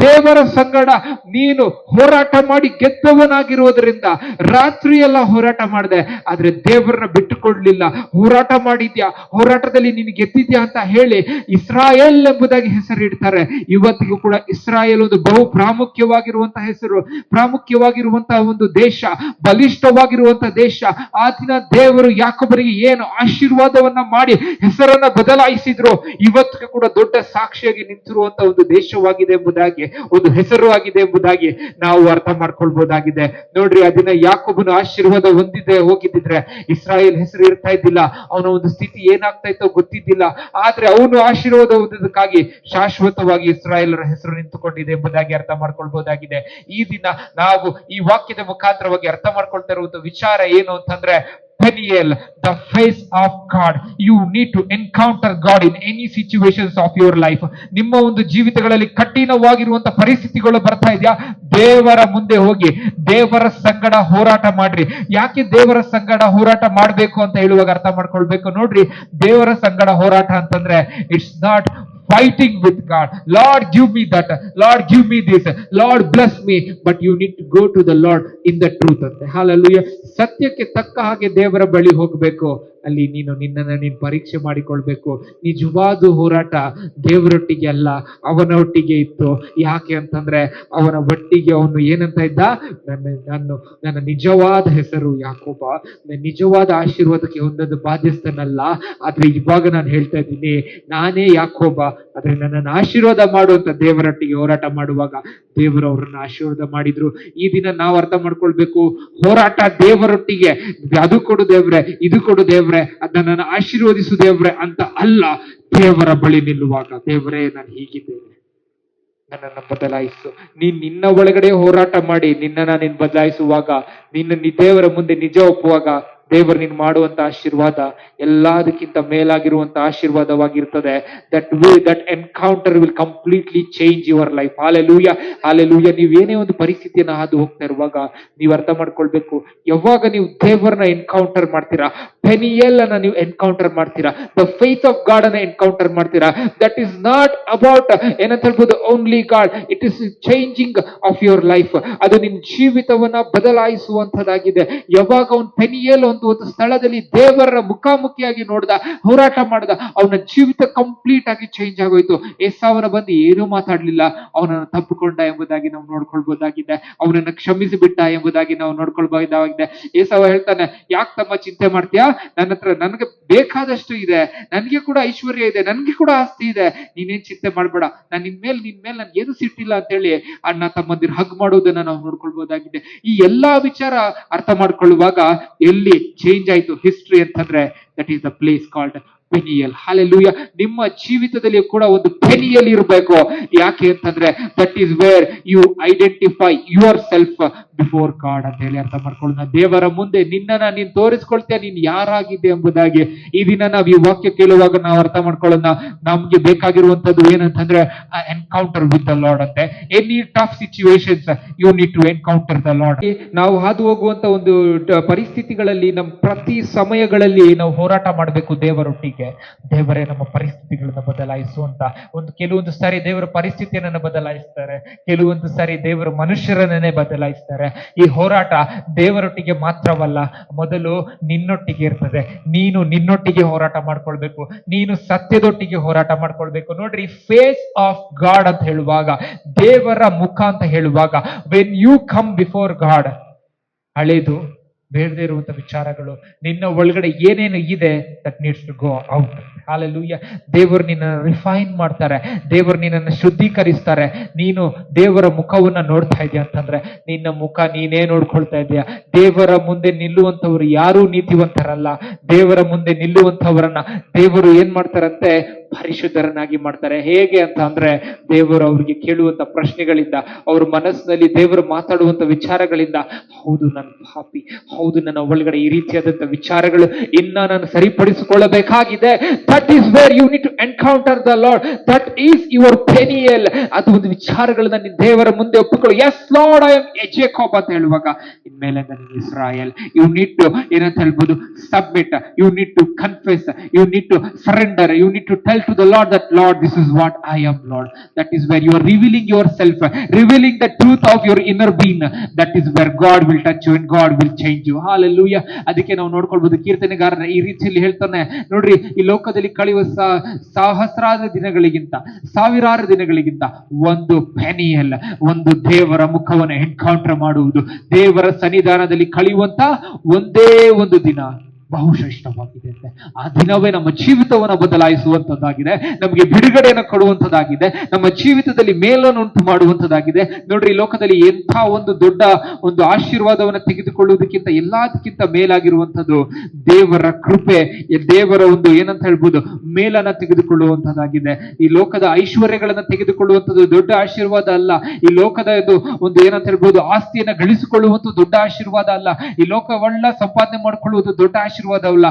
ದೇವರ ಸಂಗಡ ನೀನು ಹೋರಾಟ ಮಾಡಿ ಗೆದ್ದವನಾಗಿರೋದ್ರಿಂದ ರಾತ್ರಿ ಎಲ್ಲ ಹೋರಾಟ ಮಾಡಿದೆ. ಆದ್ರೆ ದೇವರನ್ನ ಬಿಟ್ಟುಕೊಡ್ಲಿಲ್ಲ. ಹೋರಾಟ ಮಾಡಿದ್ಯಾ? ಹೋರಾಟದಲ್ಲಿ ನೀನು ಗೆದ್ದಿದ್ಯಾ ಅಂತ ಹೇಳಿ ಇಸ್ರಾಯೇಲ್ ಎಂಬುದಾಗಿ ಹೆಸರು ಇಡ್ತಾರೆ. ಇವತ್ತಿಗೂ ಕೂಡ ಇಸ್ರಾಯೇಲ್ ಒಂದು ಬಹು ಪ್ರಾಮುಖ್ಯವಾಗಿರುವಂತಹ ಹೆಸರು, ಪ್ರಾಮುಖ್ಯವಾಗಿರುವಂತಹ ಒಂದು ದೇಶ, ಬಲಿಷ್ಠವಾಗಿರುವಂತಹ ದೇಶ. ಆ ದಿನ ದೇವರು ಯಾಕೊಬ್ಬರಿಗೆ ಏನು ಆಶೀರ್ವಾದವನ್ನ ಮಾಡಿ ಹೆಸರನ್ನ ಬದಲಾಯಿಸಿದ್ರು, ಇವತ್ತಿಗೂ ಕೂಡ ದೊಡ್ಡ ಸಾಕ್ಷಿಯಾಗಿ ನಿಂತಿರುವಂತಹ ಒಂದು ದೇಶವಾಗಿದೆ ಎಂಬುದಾಗಿ, ಒಂದು ಹೆಸರು ಆಗಿದೆ ಎಂಬುದಾಗಿ ನಾವು ಅರ್ಥ ಮಾಡ್ಕೊಳ್ಬಹುದಾಗಿದೆ ನೋಡ್ರಿ ಯಾಕೊಬ್ಬನ ಯಾಕೊಬ್ಬನು ಆಶೀರ್ವಾದ ಹೊಂದಿದೆ, ಹೋಗಿದ್ದಿದ್ರೆ ಇಸ್ರಾಯೇಲ್ ಹೆಸರು ಇರ್ತಾ ಇದ್ದಿಲ್ಲ. ಅವನ ಒಂದು ಸ್ಥಿತಿ ಏನಾಗ್ತಾ ಇತ್ತೋ ಗೊತ್ತಿದ್ದಿಲ್ಲ. ಆದ್ರೆ ಅವನು ಆಶೀರ್ವಾದ ಹೊಂದಿದ್ದಕ್ಕಾಗಿ ಶಾಶ್ವತವಾಗಿ ಇಸ್ರಾಯೇಲರ ಹೆಸರು ನಿಂತುಕೊಂಡಿದೆ ಎಂಬುದಾಗಿ ಅರ್ಥ ಮಾಡ್ಕೊಳ್ಬಹುದಾಗಿದೆ ಈ ದಿನ ನಾವು ಈ ವಾಕ್ಯದ ಮುಖಾಂತರವಾಗಿ ಅರ್ಥ ಮಾಡ್ಕೊಳ್ತಾ ಇರುವಂತ ವಿಚಾರ ಏನು ಅಂತಂದ್ರೆ Peniel, the face of God. You need to encounter God in any situations of your life. ನಿಮ್ಮ ಒಂದು ಜೀವಿತಗಳಲ್ಲಿ ಕಠಿಣವಾಗಿರುವಂತ ಪರಿಸ್ಥಿತಿಗಳು ಬರ್ತಾ ಇದೆಯಾ ದೇವರ ಮುಂದೆ ಹೋಗಿ ದೇವರ ಸಂಗಡ ಹೋರಾಟ ಮಾಡ್ರಿ ಯಾಕೆ ದೇವರ ಸಂಗಡ ಹೋರಾಟ ಮಾಡಬೇಕು ಅಂತ ಹೇಳುವಾಗ ಅರ್ಥ ಮಾಡ್ಕೊಳ್ಬೇಕು ನೋಡ್ರಿ ದೇವರ ಸಂಗಡ ಹೋರಾಟ ಅಂತಂದ್ರೆ it's not fighting with God. Lord, give me that. Lord, give me this. Lord, bless me. But you need to go to the Lord in the truth. ಅಂತೆ Hallelujah. ಸತ್ಯಕ್ಕೆ ತಕ್ಕ ಹಾಗೆ ದೇವರ ಬಳಿ ಹೋಗಬೇಕು ಅಲ್ಲಿ ನೀನು ನಿನ್ನನ್ನ ನೀನು ಪರೀಕ್ಷೆ ಮಾಡಿಕೊಳ್ಬೇಕು. ನಿಜವಾದ ಹೋರಾಟ ದೇವರೊಟ್ಟಿಗೆ ಅಲ್ಲ ಅವನ ಒಟ್ಟಿಗೆ ಇತ್ತು. ಯಾಕೆ ಅಂತಂದ್ರೆ ಅವನ ಒಟ್ಟಿಗೆ ಅವನು ಏನಂತ ಇದ್ದ? ನನ್ನ ನಾನು ನನ್ನ ನಿಜವಾದ ಹೆಸರು ಯಾಕೋಬ. ನಿಜವಾದ ಆಶೀರ್ವಾದಕ್ಕೆ ಒಂದೊಂದು ಬಾಧ್ಯಸ್ಥನಲ್ಲ. ಆದ್ರೆ ಇವಾಗ ನಾನು ಹೇಳ್ತಾ ಇದ್ದೀನಿ, ನಾನೇ ಯಾಕೋಬ. ಆದ್ರೆ ನನ್ನನ್ನು ಆಶೀರ್ವಾದ ಮಾಡುವಂತ ದೇವರೊಟ್ಟಿಗೆ ಹೋರಾಟ ಮಾಡುವಾಗ ದೇವರು ಅವರನ್ನ ಆಶೀರ್ವಾದ ಮಾಡಿದ್ರು. ಈ ದಿನ ನಾವು ಅರ್ಥ ಮಾಡ್ಕೊಳ್ಬೇಕು, ಹೋರಾಟ ದೇವರೊಟ್ಟಿಗೆ. ಅದು ಕೊಡು ದೇವ್ರೆ, ಇದು ಕೊಡು ದೇವ್ರೆ. ಅದನ್ನ ನನ್ನನ್ನು ಆಶೀರ್ವದಿಸು ದೇವ್ರೆ ಅಂತ ಅಲ್ಲ, ದೇವರ ಬಳಿ ನಿಲ್ಲುವಾಗ, ದೇವರೇ, ನಾನು ಹೀಗಿದ್ದೇನೆ. ನನ್ನನ್ನು ಬದಲಾಯಿಸು. ನೀನ್ ನಿನ್ನ ಒಳಗಡೆ ಹೋರಾಟ ಮಾಡಿ, ನಿನ್ನನ್ನ ನೀನ್ ಬದಲಾಯಿಸುವಾಗ, ನಿನ್ನ ದೇವರ ಮುಂದೆ ನಿಜ ಒಪ್ಪುವಾಗ ದೇವರು ನೀನು ಮಾಡುವಂತ ಆಶೀರ್ವಾದ ಎಲ್ಲದಕ್ಕಿಂತ ಮೇಲಾಗಿರುವಂತ ಆಶೀರ್ವಾದವಾಗಿರ್ತದೆ. That will that encounter will completely change your life hallelujah hallelujah ನೀವೇನೇ ಒಂದು ಪರಿಸ್ಥಿತಿಯನ್ನ ಹಾದು ಹೋಗ್ತಾ ಇರುವಾಗ ನೀವು ಅರ್ಥ ಮಾಡ್ಕೊಳ್ಬೇಕು. ಯಾವಾಗ ನೀವು ದೇವರನ್ನ ಎನ್ಕೌಂಟರ್ ಮಾಡ್ತೀರಾ? ಪೆನಿಯಲ್ ಅನ್ನ ನೀವು ಎನ್ಕೌಂಟರ್ ಮಾಡ್ತೀರಾ? ದ ಫೇತ್ ಆಫ್ ಗಾಡ್ ಅನ್ನ ಎನ್ಕೌಂಟರ್ ಮಾಡ್ತೀರಾ? ದಟ್ ಇಸ್ ನಾಟ್ ಅಬೌಟ್ ಏನಂತ ಹೇಳ್ಬೋದು only God it is changing of your life ಅದು ನಿಮ್ ಜೀವಿತವನ್ನ ಬದಲಾಯಿಸುವಂತದಾಗಿದೆ ಯಾವಾಗ ಅವನ್ ಪೆನಿಯಲ್ ಒಂದು ಒಂದು ಸ್ಥಳದಲ್ಲಿ ದೇವರ ಮುಖಾಮುಖಿಯಾಗಿ ನೋಡ್ದ, ಹೋರಾಟ ಮಾಡ್ದ, ಅವನ ಜೀವಿತ ಕಂಪ್ಲೀಟ್ ಆಗಿ ಚೇಂಜ್ ಆಗೋಯ್ತು. ಏಸಾವನ ಬಂದು ಏನೂ ಮಾತಾಡ್ಲಿಲ್ಲ. ಅವನನ್ನು ತಪ್ಪುಕೊಂಡ ಎಂಬುದಾಗಿ ನಾವು ನೋಡ್ಕೊಳ್ಬಹುದಾಗಿದೆ ಅವನನ್ನು ಕ್ಷಮಿಸಿ ಬಿಟ್ಟ ಎಂಬುದಾಗಿ ನಾವು ನೋಡ್ಕೊಳ್ಬಹುದಾಗಿದೆ ಏಸಾವ ಹೇಳ್ತಾನೆ, ಯಾಕೆ ತಮ್ಮ ಚಿಂತೆ ಮಾಡ್ತೀಯಾ? ನನ್ನ ಹತ್ರ ನನಗೆ ಬೇಕಾದಷ್ಟು ಇದೆ. ನನಗೆ ಕೂಡ ಐಶ್ವರ್ಯ ಇದೆ. ನನಗೆ ಕೂಡ ಆಸ್ತಿ ಇದೆ. ನೀನೇನ್ ಚಿಂತೆ ಮಾಡ್ಬೇಡ. ನಾನು ನಿನ್ ಮೇಲೆ ನಿನ್ ಮೇಲೆ ನನ್ಗೆ ಏನು ಸಿಟ್ಟಿಲ್ಲ ಅಂತೇಳಿ ಅಣ್ಣ ತಮ್ಮಂದಿರು ಹಗ್ ಮಾಡೋದನ್ನ ನಾವು ನೋಡ್ಕೊಳ್ಬಹುದಾಗಿದೆ ಈ ಎಲ್ಲಾ ವಿಚಾರ ಅರ್ಥ ಮಾಡ್ಕೊಳ್ಳುವಾಗ ಎಲ್ಲಿ ಚೇಂಜ್ ಆಯ್ತು ಹಿಸ್ಟ್ರಿ ಅಂತಂದ್ರೆ that is the place called Peniel hallelujah ನಿಮ್ಮ ಜೀವಿತದಲ್ಲಿ ಕೂಡ ಒಂದು ಪೆನಿಯಲ್ ಇರಬೇಕು. ಯಾಕೆ ಅಂತಂದ್ರೆ that is where you identify yourself before God ಅಂತ ಹೇಳಿ ಅರ್ಥ ಮಾಡ್ಕೊಳ್ಳೋಣ. ದೇವರ ಮುಂದೆ ನಿನ್ನನ್ನ ನೀನ್ ತೋರಿಸ್ಕೊಳ್ತೀಯ, ನೀನ್ ಯಾರಾಗಿದೆ ಎಂಬುದಾಗಿ ಈ ದಿನ ನಾವು ಈ ವಾಕ್ಯ ಕೇಳುವಾಗ ನಾವು ಅರ್ಥ ಮಾಡ್ಕೊಳ್ಳೋಣ. ನಮ್ಗೆ ಬೇಕಾಗಿರುವಂತದ್ದು ಏನಂತಂದ್ರೆ ಎನ್ಕೌಂಟರ್ ವಿತ್ ದ ಲಾರ್ಡ್ ಅಂತೆ. Any tough situations you need to encounter the Lord ನಾವು ಹಾದು ಹೋಗುವಂತ ಒಂದು ಪರಿಸ್ಥಿತಿಗಳಲ್ಲಿ ನಮ್ಮ ಪ್ರತಿ ಸಮಯಗಳಲ್ಲಿ ನಾವು ಹೋರಾಟ ಮಾಡಬೇಕು ದೇವರೊಟ್ಟಿಗೆ. ದೇವರೇ ನಮ್ಮ ಪರಿಸ್ಥಿತಿಗಳನ್ನ ಬದಲಾಯಿಸುವಂತ ಒಂದು ಕೆಲವೊಂದು ಸಾರಿ ದೇವರ ಪರಿಸ್ಥಿತಿಯನ್ನ ಬದಲಾಯಿಸ್ತಾರೆ, ಕೆಲವೊಂದು ಸಾರಿ ದೇವರ ಮನುಷ್ಯರನ್ನೇ ಬದಲಾಯಿಸ್ತಾರೆ. ಈ ಹೋರಾಟ ದೇವರೊಟ್ಟಿಗೆ ಮಾತ್ರವಲ್ಲ, ಮೊದಲು ನಿನ್ನೊಟ್ಟಿಗೆ ಇರ್ತದೆ. ನೀನು ನಿನ್ನೊಟ್ಟಿಗೆ ಹೋರಾಟ ಮಾಡ್ಕೊಳ್ಬೇಕು. ನೀನು ಸತ್ಯದೊಟ್ಟಿಗೆ ಹೋರಾಟ ಮಾಡ್ಕೊಳ್ಬೇಕು. ನೋಡ್ರಿ ಫೇಸ್ ಆಫ್ ಗಾಡ್ ಅಂತ ಹೇಳುವಾಗ, ದೇವರ ಮುಖ ಅಂತ ಹೇಳುವಾಗ when you come before God ಹಳೇದು ಬೇಡದೇ ಇರುವಂಥ ವಿಚಾರಗಳು, ನಿನ್ನ ಒಳಗಡೆ ಏನೇನು ಇದೆ that needs to go out hallelujah ದೇವರು ನಿನ್ನನ್ನು ರಿಫೈನ್ ಮಾಡ್ತಾರೆ. ದೇವರು ನಿನ್ನನ್ನು ಶುದ್ಧೀಕರಿಸ್ತಾರೆ. ನೀನು ದೇವರ ಮುಖವನ್ನ ನೋಡ್ತಾ ಇದೆಯಾ ಅಂತಂದ್ರೆ, ನಿನ್ನ ಮುಖ ನೀನೇ ನೋಡ್ಕೊಳ್ತಾ ಇದೆಯಾ. ದೇವರ ಮುಂದೆ ನಿಲ್ಲುವಂಥವ್ರು ಯಾರೂ ನೀತಿವಂತರಲ್ಲ. ದೇವರ ಮುಂದೆ ನಿಲ್ಲುವಂಥವರನ್ನ ದೇವರು ಏನ್ ಮಾಡ್ತಾರಂತೆ? ಪರಿಶುದ್ಧರನ್ನಾಗಿ ಮಾಡ್ತಾರೆ. ಹೇಗೆ ಅಂತ ಅಂದ್ರೆ ದೇವರು ಅವ್ರಿಗೆ ಕೇಳುವಂತ ಪ್ರಶ್ನೆಗಳಿಂದ, ಅವ್ರ ಮನಸ್ಸಿನಲ್ಲಿ ದೇವರು ಮಾತಾಡುವಂತ ವಿಚಾರಗಳಿಂದ, ಹೌದು ನನ್ನ ಪಾಪಿ, ಹೌದು ನನ್ನ ಒಳಗಡೆ ಈ ರೀತಿಯಾದಂತ ವಿಚಾರಗಳು ಇನ್ನ ನಾನು ಸರಿಪಡಿಸಿಕೊಳ್ಳಬೇಕಾಗಿದೆ. That is where you need to encounter the Lord that is your Peniel ಅದು ಒಂದು ವಿಚಾರಗಳನ್ನ ನೀನ್ ದೇವರ ಮುಂದೆ ಒಪ್ಪಿಕೊಳ್ಳು. Yes Lord I am cope ಅಂತ ಹೇಳುವಾಗ, ಇನ್ಮೇಲೆ ನನಗೆ ಇಸ್ರಾಯಲ್. ಯು ನೀಡ್ ಟು ಏನಂತ ಹೇಳ್ಬೋದು submit you need to confess you need to surrender you need to tell to the Lord that, Lord, this is what I am Lord. That is where you are revealing yourself, revealing the truth of of inner being. That that is God God will touch and God will change you hallelujah ಅದಕ್ಕೆ ನಾವು ನೋಡ್ಕೊಳ್ಬಹುದು ಕೀರ್ತನೆಗಾರನ ಈ ರೀತಿಯಲ್ಲಿ ಹೇಳ್ತಾನೆ ನೋಡ್ರಿ ಈ ಲೋಕದಲ್ಲಿ ಕಳೆಯುವ ಸಾ- ಸಹಸ್ರಾರು ದಿನಗಳಿಗಿಂತ ಸಾವಿರಾರು ದಿನಗಳಿಗಿಂತ ಒಂದು ಪೆನಿಯಲ್ ಒಂದು ದೇವರ ಮುಖವನ್ನು ಎನ್ಕೌಂಟರ್ ಮಾಡುವುದು ದೇವರ ಸನ್ನಿಧಾನದಲ್ಲಿ ಕಳೆಯುವಂತ ಒಂದೇ ಒಂದು ದಿನ ಬಹುಶ್ರೇಷ್ಠವಾಗಿದೆ ಆ ದಿನವೇ ನಮ್ಮ ಜೀವಿತವನ್ನು ಬದಲಾಯಿಸುವಂತದ್ದಾಗಿದೆ. ನಮಗೆ ಬಿಡುಗಡೆಯನ್ನು ಕೊಡುವಂತದ್ದಾಗಿದೆ. ನಮ್ಮ ಜೀವಿತದಲ್ಲಿ ಮೇಲನ್ನು ಉಂಟು ಮಾಡುವಂತದ್ದಾಗಿದೆ. ನೋಡ್ರಿ ಲೋಕದಲ್ಲಿ ಎಂಥ ಒಂದು ದೊಡ್ಡ ಒಂದು ಆಶೀರ್ವಾದವನ್ನು ತೆಗೆದುಕೊಳ್ಳುವುದಕ್ಕಿಂತ ಎಲ್ಲದಕ್ಕಿಂತ ಮೇಲಾಗಿರುವಂಥದ್ದು ದೇವರ ಕೃಪೆ ದೇವರ ಒಂದು ಏನಂತ ಹೇಳ್ಬೋದು, ಮೇಲನ್ನ ತೆಗೆದುಕೊಳ್ಳುವಂತದ್ದಾಗಿದೆ. ಈ ಲೋಕದ ಐಶ್ವರ್ಯಗಳನ್ನ ತೆಗೆದುಕೊಳ್ಳುವಂಥದ್ದು ದೊಡ್ಡ ಆಶೀರ್ವಾದ ಅಲ್ಲ. ಈ ಲೋಕದ ಇದು ಒಂದು ಏನಂತ ಹೇಳ್ಬೋದು, ಆಸ್ತಿಯನ್ನ ಗಳಿಸಿಕೊಳ್ಳುವಂತ ದೊಡ್ಡ ಆಶೀರ್ವಾದ ಅಲ್ಲ. ಈ ಲೋಕವನ್ನ ಸಂಪಾದನೆ ಮಾಡಿಕೊಳ್ಳುವುದು ದೊಡ್ಡ ಆಶೀರ್ವಾದವಲ್ಲ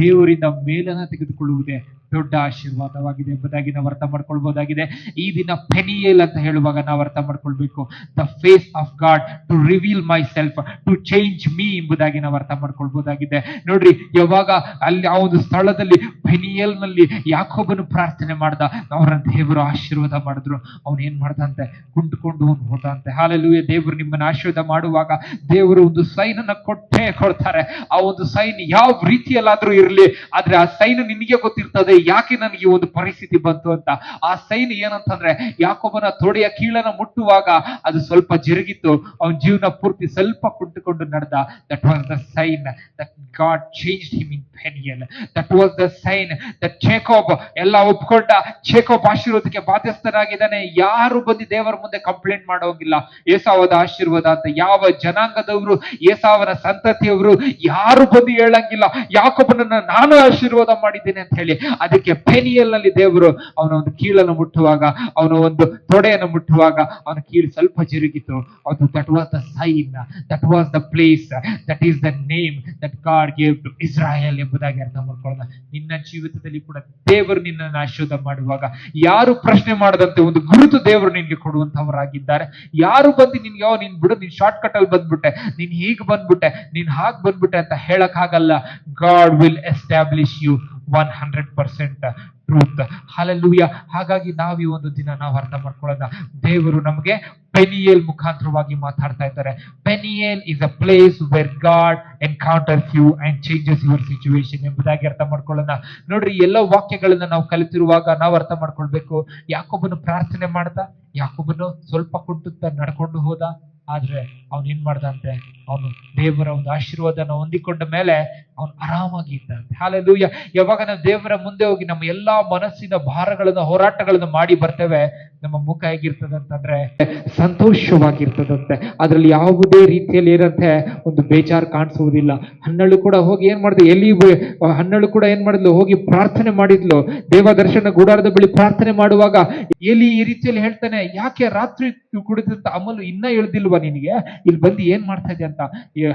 ದೇವರಿಂದ ಮೇಲನ್ನ ತೆಗೆದುಕೊಳ್ಳುವುದೇ ದೊಡ್ಡ ಆಶೀರ್ವಾದವಾಗಿದೆ ಎಂಬುದಾಗಿ ನಾವು ಅರ್ಥ ಮಾಡ್ಕೊಳ್ಬಹುದಾಗಿದೆ ಈ ದಿನ ಫೆನಿಯಲ್ ಅಂತ ಹೇಳುವಾಗ ನಾವು ಅರ್ಥ ಮಾಡ್ಕೊಳ್ಬೇಕು. The face of God to reveal myself to change me ಎಂಬುದಾಗಿ ನಾವು ಅರ್ಥ ಮಾಡ್ಕೊಳ್ಬಹುದಾಗಿದೆ ನೋಡ್ರಿ, ಯಾವಾಗ ಅಲ್ಲಿ ಆ ಒಂದು ಸ್ಥಳದಲ್ಲಿ ಪೆನಿಯಲ್ನಲ್ಲಿ ಯಾಕೊಬ್ಬನು ಪ್ರಾರ್ಥನೆ ಮಾಡ್ದ ಅವರ ದೇವರು ಆಶೀರ್ವಾದ ಮಾಡಿದ್ರು. ಅವನು ಏನ್ ಮಾಡ್ದಂತೆ? ಕುಂಟ್ಕೊಂಡು ಅವ್ನು ಹೋದಂತೆ ಹಾಲೆಲ್ಲೂಯ ದೇವರು ನಿಮ್ಮನ್ನ ಆಶೀರ್ವಾದ ಮಾಡುವಾಗ ದೇವರು ಒಂದು ಸೈನ್ ಅನ್ನ ಕೊಟ್ಟೇ ಕೊಡ್ತಾರೆ. ಆ ಒಂದು ಸೈನ್ ಯಾವ ರೀತಿಯಲ್ಲಾದ್ರೂ ಇರಲಿ, ಆದ್ರೆ ಆ ಸೈನ್ ನಿನಗೆ ಗೊತ್ತಿರ್ತದೆ ಯಾಕೆ ನನಗೆ ಈ ಒಂದು ಪರಿಸ್ಥಿತಿ ಬಂತು ಅಂತ? ಆ ಸೈನ್ ಏನಂತಂದ್ರೆ ಯಾಕೊಬ್ಬನ ತೊಡೆಯ ಕೀಳನ ಮುಟ್ಟುವಾಗ ಅದು ಸ್ವಲ್ಪ ಜರುಗಿತ್ತು ಅವನ ಜೀವನ ಪೂರ್ತಿ ಸ್ವಲ್ಪ ಕುಂಟುಕೊಂಡು ನಡೆದ. That was the sign that God change him in Peniel that was the sign that Jacob ಎಲ್ಲ ಒಪ್ಕೊಂಡ ಚೇಕೋಬ್ ಆಶೀರ್ವಾದಕ್ಕೆ ಬಾಧ್ಯಸ್ಥನಾಗಿದ್ದಾನೆ. ಯಾರು ಬಂದು ದೇವರ ಮುಂದೆ ಕಂಪ್ಲೇಂಟ್ ಮಾಡೋಂಗಿಲ್ಲ ಏಸಾವದ ಆಶೀರ್ವಾದ ಅಂತ ಯಾವ ಜನಾಂಗದವರು, ಏಸಾವನ ಸಂತತಿಯವರು ಯಾರು ಬಂದು ಹೇಳಂಗಿಲ್ಲ. ಯಾಕೊಬ್ಬನನ್ನ ನಾನು ಆಶೀರ್ವಾದ ಮಾಡಿದ್ದೇನೆ ಅಂತ ಹೇಳಿ. ಅದಕ್ಕೆ ಪೆನಿಯಲ್ನಲ್ಲಿ ದೇವರು ಅವನ ಒಂದು ಕೀಳನ್ನು ಮುಟ್ಟುವಾಗ, ಅವನ ಒಂದು ತೊಡೆಯನ್ನು ಮುಟ್ಟುವಾಗ ಅವನ ಕೀಳು ಸ್ವಲ್ಪ ಜರುಗಿತು. ಅದು that was the sign that was the place that is the name that God gave to Israel ಎಂಬುದಾಗಿ ಅರ್ಥ ಮಾಡ್ಕೊಳ್ಳೋಣ. ನಿನ್ನ ಜೀವಿತದಲ್ಲಿ ಕೂಡ ದೇವರು ನಿನ್ನನ್ನು ಆಶೀರ್ವಾದ ಮಾಡುವಾಗ ಯಾರು ಪ್ರಶ್ನೆ ಮಾಡದಂತೆ ಒಂದು ಗುರುತು ದೇವರು ನಿನ್ಗೆ ಕೊಡುವಂತವರಾಗಿದ್ದಾರೆ ಯಾರು ಬಂದು ನಿನ್ಗೆ ಯಾವ ನೀನ್ ಬಿಡು, ನೀನ್ ಶಾರ್ಟ್ ಕಟ್ ಅಲ್ಲಿ ಬಂದ್ಬಿಟ್ಟೆ, ನೀನ್ ಹೀಗ್ ಬಂದ್ಬಿಟ್ಟೆ, ನೀನ್ ಹಾಗೆ ಬಂದ್ಬಿಟ್ಟೆ ಅಂತ ಹೇಳಕ್ ಆಗಲ್ಲ God will establish you one hundred percent truth hallelujah ಹಾಗಾಗಿ ನಾವು ಈ ಒಂದು ದಿನ ನಾವು ಅರ್ಥ ಮಾಡ್ಕೊಳ್ಳೋಣ. ದೇವರು ನಮಗೆ ಪೆನಿಯಲ್ ಮುಖಾಂತರವಾಗಿ ಮಾತಾಡ್ತಾ ಇದ್ದಾರೆ. Peniel is a place where God encounters you and changes your situation ಎಂಬುದಾಗಿ ಅರ್ಥ ಮಾಡ್ಕೊಳ್ಳೋಣ. ನೋಡ್ರಿ, ಎಲ್ಲ ವಾಕ್ಯಗಳನ್ನ ನಾವು ಕಲಿತಿರುವಾಗ ನಾವು ಅರ್ಥ ಮಾಡ್ಕೊಳ್ಬೇಕು. ಯಾಕೊಬ್ಬನು ಪ್ರಾರ್ಥನೆ ಮಾಡ್ದ ಯಾಕೊಬ್ಬನು ಸ್ವಲ್ಪ ಕುಂಟುತ್ತಾ ನಡ್ಕೊಂಡು ಹೋದ ಆದ್ರೆ ಅವನು ಏನ್ ಮಾಡ್ದಂತೆ? ಅವನು ದೇವರ ಒಂದು ಆಶೀರ್ವಾದನ ಹೊಂದಿಕೊಂಡ ಮೇಲೆ ಅವನು ಆರಾಮಾಗಿ ಇದ್ದಂತೆ ಹಾಲೆಲೂಯ ಯಾವಾಗ ನಾವು ದೇವರ ಮುಂದೆ ಹೋಗಿ ನಮ್ಮ ಎಲ್ಲಾ ಮನಸ್ಸಿನ ಭಾರಗಳನ್ನ, ಹೋರಾಟಗಳನ್ನ ಮಾಡಿ ಬರ್ತೇವೆ, ನಮ್ಮ ಮುಖ ಹೇಗಿರ್ತದೆ ಅಂತಂದ್ರೆ ಸಂತೋಷವಾಗಿರ್ತದಂತೆ. ಅದ್ರಲ್ಲಿ ಯಾವುದೇ ರೀತಿಯಲ್ಲಿ ಏನಂತೆ, ಒಂದು ಬೇಜಾರು ಕಾಣಿಸುವುದಿಲ್ಲ. ಹನ್ನಳು ಕೂಡ ಹೋಗಿ ಏನ್ ಮಾಡಿದ್ಲು ಎಲ್ಲಿ ಹನ್ನಳು ಕೂಡ ಏನ್ ಮಾಡಿದ್ಲು? ಹೋಗಿ ಪ್ರಾರ್ಥನೆ ಮಾಡಿದ್ಲು. ದೇವ ದರ್ಶನ ಗುಡಾರದ ಬಳಿ ಪ್ರಾರ್ಥನೆ ಮಾಡುವಾಗ ಎಲ್ಲಿ ಈ ರೀತಿಯಲ್ಲಿ ಹೇಳ್ತಾನೆ, ಯಾಕೆ ರಾತ್ರಿ ಕುಡಿದಂತ ಅಮಲು ಇನ್ನ ಇಳ್ದಿಲ್ವಾ ನಿನಗೆ? ಇಲ್ಲಿ ಬಂದು ಏನ್ ಮಾಡ್ತಾ ಇದೆ ಅಂತ?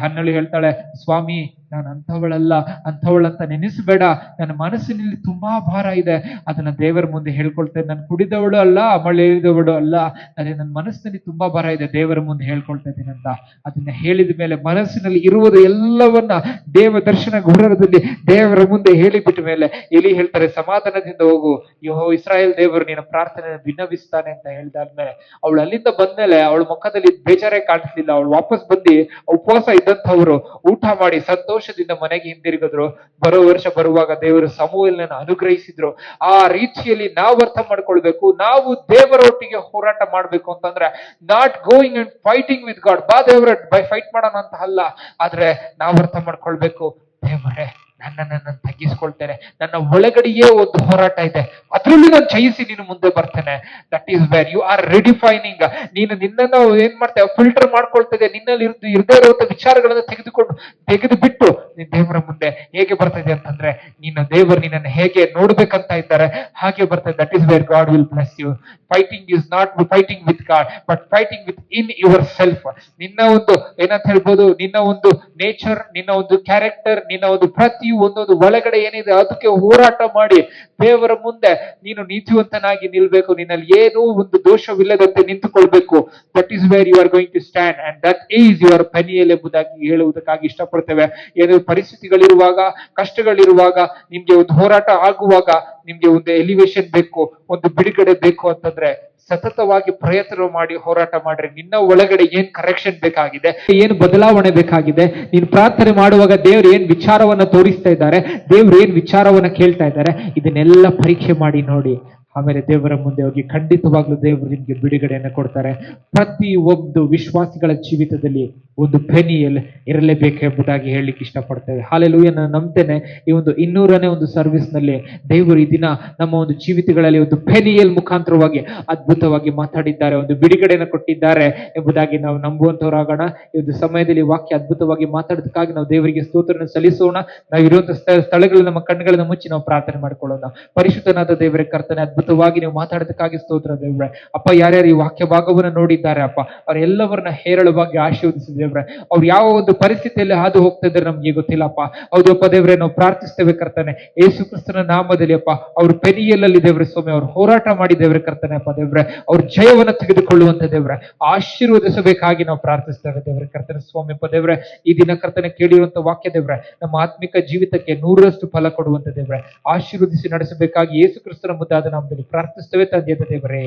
ಹನ್ನಳು ಹೇಳ್ತಾಳೆ, ಸ್ವಾಮಿ, ನಾನು ಅಂಥವಳಲ್ಲ, ಅಂಥವಳಂತ ನೆನೆಸಬೇಡ. ನನ್ನ ಮನಸ್ಸಿನಲ್ಲಿ ತುಂಬಾ ಭಾರ ಇದೆ. ಅದನ್ನ ದೇವರ ಮುಂದೆ ಹೇಳ್ಕೊಳ್ತೇನೆ. ನಾನು ಕುಡಿದವಳು ಅಲ್ಲ ಮಳೆದವಳು ಅಲ್ಲ. ಅದೇ ನನ್ನ ಮನಸ್ಸಿನಲ್ಲಿ ತುಂಬಾ ಭಾರ ಇದೆ. ದೇವರ ಮುಂದೆ ಹೇಳ್ಕೊಳ್ತಾ ಇದ್ದೀನಿ ಅಂತ. ಅದನ್ನ ಹೇಳಿದ ಮೇಲೆ ಮನಸ್ಸಿನಲ್ಲಿ ಇರುವುದು ಎಲ್ಲವನ್ನ ದೇವ ದರ್ಶನ ಗುಡರದಲ್ಲಿ ದೇವರ ಮುಂದೆ ಹೇಳಿಬಿಟ್ಟ ಮೇಲೆ ಎಲ್ಲಿ ಹೇಳ್ತಾರೆ, ಸಮಾಧಾನದಿಂದ ಹೋಗು. ಯೋ ಇಸ್ರಾಯೇಲ್ ದೇವರು ನಿನ್ನ ಪ್ರಾರ್ಥನೆ ವಿನ್ನವಿಸ್ತಾನೆ ಅಂತ ಹೇಳಿದಾದ್ಮೇಲೆ ಅವಳು ಅಲ್ಲಿಂದ ಬಂದ್ಮೇಲೆ ಅವಳ ಮುಖದಲ್ಲಿ ಬೇಜಾರೇ ಕಾಣಿಸ್ಲಿಲ್ಲ ಅವಳು ವಾಪಸ್ ಬಂದು ಉಪವಾಸ ಇದ್ದಂಥವ್ರು ಊಟ ಮಾಡಿ ಸಂತೋಷದಿಂದ ಮನೆಗೆ ಹಿಂದಿರುಗಿದ್ರು. ಬರೋ ವರ್ಷ ಬರುವಾಗ ದೇವರು ಸಮೂಹನ ಅನುಗ್ರಹಿಸಿದ್ರು. ಆ ರೀತಿಯಲ್ಲಿ ನಾವು ಅರ್ಥ ಮಾಡ್ಕೊಳ್ಬೇಕು. ನಾವು ದೇವರೊಟ್ಟಿಗೆ ಹೋರಾಟ ಮಾಡ್ಬೇಕು ಅಂತಂದ್ರೆ not going and fighting with God ಬಾ ದೇವರ, ಬೈ ಫೈಟ್ ಮಾಡೋಣ ಅಂತ ಅಲ್ಲ. ಆದ್ರೆ ನಾವು ಅರ್ಥ ಮಾಡ್ಕೊಳ್ಬೇಕು. ದೇವರೇ ನನ್ನನ್ನು ನಾನು ತಗ್ಗಿಸ್ಕೊಳ್ತೇನೆ. ನನ್ನ ಒಳಗಡೆಯೇ ಒಂದು ಹೋರಾಟ ಇದೆ. ಅದರಲ್ಲಿ ನಾನು ಜಯಿಸಿ ನೀನು ಮುಂದೆ ಬರ್ತೇನೆ. That is where you are redefining ನೀನು ನಿನ್ನನ್ನು ಏನ್ ಮಾಡ್ತೇವೆ ಫಿಲ್ಟರ್ ಮಾಡ್ಕೊಳ್ತದೆ ನಿನ್ನಲ್ಲಿ ಇರ್ದು ಇರುವಂತ ವಿಚಾರಗಳನ್ನು ತೆಗೆದುಕೊಂಡು ತೆಗೆದು ಬಿಟ್ಟು ನೀನ್ ದೇವರ ಮುಂದೆ ಹೇಗೆ ಬರ್ತದೆ ಅಂತಂದ್ರೆ ನಿನ್ನ ದೇವರು ನಿನ್ನನ್ನು ಹೇಗೆ ನೋಡ್ಬೇಕಂತ ಇದ್ದಾರೆ, ಹಾಗೆ ಬರ್ತದೆ that is where God will bless you fighting is not fighting with God but fighting within yourself ನಿನ್ನ ಒಂದು ಏನಂತ ಹೇಳ್ಬೋದು, ನಿನ್ನ ಒಂದು ನೇಚರ್ ನಿನ್ನ ಒಂದು ಕ್ಯಾರೆಕ್ಟರ್ ನಿನ್ನ ಒಂದು ಪ್ರತಿ ಒಂದೊಂದು ಒಳಗಡೆ ಏನಿದೆ ಅದಕ್ಕೆ ಹೋರಾಟ ಮಾಡಿ ದೇವರ ಮುಂದೆ ನೀನು ನೀತಿವಂತನಾಗಿ ನಿಲ್ಬೇಕು. ನಿನ್ನಲ್ಲಿ ಏನೂ ಒಂದು ದೋಷವಿಲ್ಲದಂತೆ ನಿಂತುಕೊಳ್ಬೇಕು. That is where you are going to stand and that is your Peniel ಎಂಬುದಾಗಿ ಹೇಳುವುದಕ್ಕಾಗಿ ಇಷ್ಟಪಡ್ತೇವೆ. ಏನೋ ಪರಿಸ್ಥಿತಿಗಳಿರುವಾಗ, ಕಷ್ಟಗಳಿರುವಾಗ ನಿಮ್ಗೆ ಒಂದು ಹೋರಾಟ ಆಗುವಾಗ ನಿಮ್ಗೆ ಒಂದು ಎಲಿವೇಶನ್ ಬೇಕು, ಒಂದು ಬಿಡುಗಡೆ ಬೇಕು ಅಂತಂದ್ರೆ ಸತತವಾಗಿ ಪ್ರಯತ್ನ ಮಾಡಿ ಹೋರಾಟ ಮಾಡ್ರಿ. ನಿನ್ನ ಒಳಗಡೆ ಏನ್ ಕರೆಕ್ಷನ್ ಬೇಕಾಗಿದೆ, ಏನು ಬದಲಾವಣೆ ಬೇಕಾಗಿದೆ, ನೀನ್ ಪ್ರಾರ್ಥನೆ ಮಾಡುವಾಗ ದೇವ್ರು ಏನ್ ವಿಚಾರವನ್ನ ತೋರಿಸ್ತಾ ಇದ್ದಾರೆ, ದೇವ್ರು ಏನ್ ವಿಚಾರವನ್ನ ಕೇಳ್ತಾ ಇದ್ದಾರೆ, ಇದನ್ನೆಲ್ಲ ಪರೀಕ್ಷೆ ಮಾಡಿ ನೋಡಿ. ಆಮೇಲೆ ದೇವರ ಮುಂದೆ ಹೋಗಿ ಖಂಡಿತವಾಗ್ಲೂ ದೇವರು ನಿಮಗೆ ಬಿಡುಗಡೆಯನ್ನು ಕೊಡ್ತಾರೆ. ಪ್ರತಿ ಒಂದು ವಿಶ್ವಾಸಿಗಳ ಜೀವಿತದಲ್ಲಿ ಒಂದು ಪೆನಿಯಲ್ ಇರಲೇಬೇಕು ಎಂಬುದಾಗಿ ಹೇಳಲಿಕ್ಕೆ ಇಷ್ಟಪಡ್ತೇವೆ. ಹಾಲೆಲ್ಲೂ ನಾನು ನಂಬ್ತೇನೆ. ಈ ಒಂದು ಇನ್ನೂರನೇ ಒಂದು ಸರ್ವಿಸ್ನಲ್ಲಿ ದೇವರು ಈ ದಿನ ನಮ್ಮ ಒಂದು ಜೀವಿತಗಳಲ್ಲಿ ಒಂದು ಪೆನಿಯಲ್ ಮುಖಾಂತರವಾಗಿ ಅದ್ಭುತವಾಗಿ ಮಾತಾಡಿದ್ದಾರೆ, ಒಂದು ಬಿಡುಗಡೆಯನ್ನು ಕೊಟ್ಟಿದ್ದಾರೆ ಎಂಬುದಾಗಿ ನಾವು ನಂಬುವಂತವರಾಗೋಣ. ಈ ಒಂದು ಸಮಯದಲ್ಲಿ ವಾಕ್ಯ ಅದ್ಭುತವಾಗಿ ಮಾತಾಡೋದಕ್ಕಾಗಿ ನಾವು ದೇವರಿಗೆ ಸ್ತೋತ್ರನ ಸಲ್ಲಿಸೋಣ. ನಾವು ಇರುವಂತಹ ಸ್ಥಳ- ಸ್ಥಳಗಳು ನಮ್ಮ ಕಣ್ಣುಗಳನ್ನು ಮುಚ್ಚಿ ನಾವು ಪ್ರಾರ್ಥನೆ ಮಾಡಿಕೊಳ್ಳೋಣ. ಪರಿಶುದ್ಧನಾದ ದೇವರ, ಕರ್ತನೆ, ಅದ್ಭುತ ಜೀವಂತವಾಗಿ ನೀವು ಮಾತಾಡೋದಕ್ಕಾಗಿ ಸ್ತೋತ್ರ, ದೇವ್ರೆ. ಅಪ್ಪ, ಯಾರ್ಯಾರು ಈ ವಾಕ್ಯ ಭಾಗವನ್ನು ನೋಡಿದ್ದಾರೆ, ಅಪ್ಪ, ಅವರೆಲ್ಲವರನ್ನ ಹೇರಳವಾಗಿ ಆಶೀರ್ವದಿಸಿ ದೇವ್ರೆ. ಅವ್ರು ಯಾವ ಒಂದು ಪರಿಸ್ಥಿತಿಯಲ್ಲಿ ಹಾದು ಹೋಗ್ತಾ ಇದ್ರೆ ನಮ್ಗೆ ಗೊತ್ತಿಲ್ಲಪ್ಪ ಹೌದು, ಅಪ್ಪ, ದೇವ್ರೆ, ನಾವು ಪ್ರಾರ್ಥಿಸ್ತೇವೆ, ಕರ್ತಾನೆ. ಯೇಸು ಕ್ರಿಸ್ತನ ನಾಮದಲ್ಲಿ, ಅಪ್ಪ, ಅವ್ರ ಪೆನಿಯಲ್ಲಲ್ಲಿ ದೇವ್ರೆ, ಸ್ವಾಮಿ, ಅವ್ರು ಹೋರಾಟ ಮಾಡಿ, ದೇವ್ರೆ, ಕರ್ತನೆ, ಅಪ್ಪ, ದೇವ್ರೆ. ಅವ್ರ ಜಯವನ್ನು ತೆಗೆದುಕೊಳ್ಳುವಂತ, ದೇವ್ರೆ. ಆಶೀರ್ವದಿಸಬೇಕಾಗಿ ನಾವು ಪ್ರಾರ್ಥಿಸ್ತೇವೆ, ದೇವ್ರೆ, ಕರ್ತನೆ, ಸ್ವಾಮಿ, ಅಪ್ಪ, ದೇವ್ರೆ. ಈ ದಿನ ಕರ್ತನೆ ಕೇಳಿರುವಂತ ವಾಕ್ಯ, ದೇವ್ರೆ, ನಮ್ಮ ಆತ್ಮಿಕ ಜೀವಿತಕ್ಕೆ ನೂರರಷ್ಟು ಫಲ ಕೊಡುವಂತ, ದೇವ್ರೆ. ಆಶೀರ್ವದಿಸಿ ನಡೆಸಬೇಕಾಗಿ ಯೇಸು ಕ್ರಿಸ್ತನ ಮುದ್ದಾದ ನಾಮದಲ್ಲಿ ಪ್ರಾರ್ಥಿಸ್ತೇವೆ ತಂದೆಯ ದೇವರೇ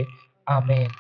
ಆಮೇನ್.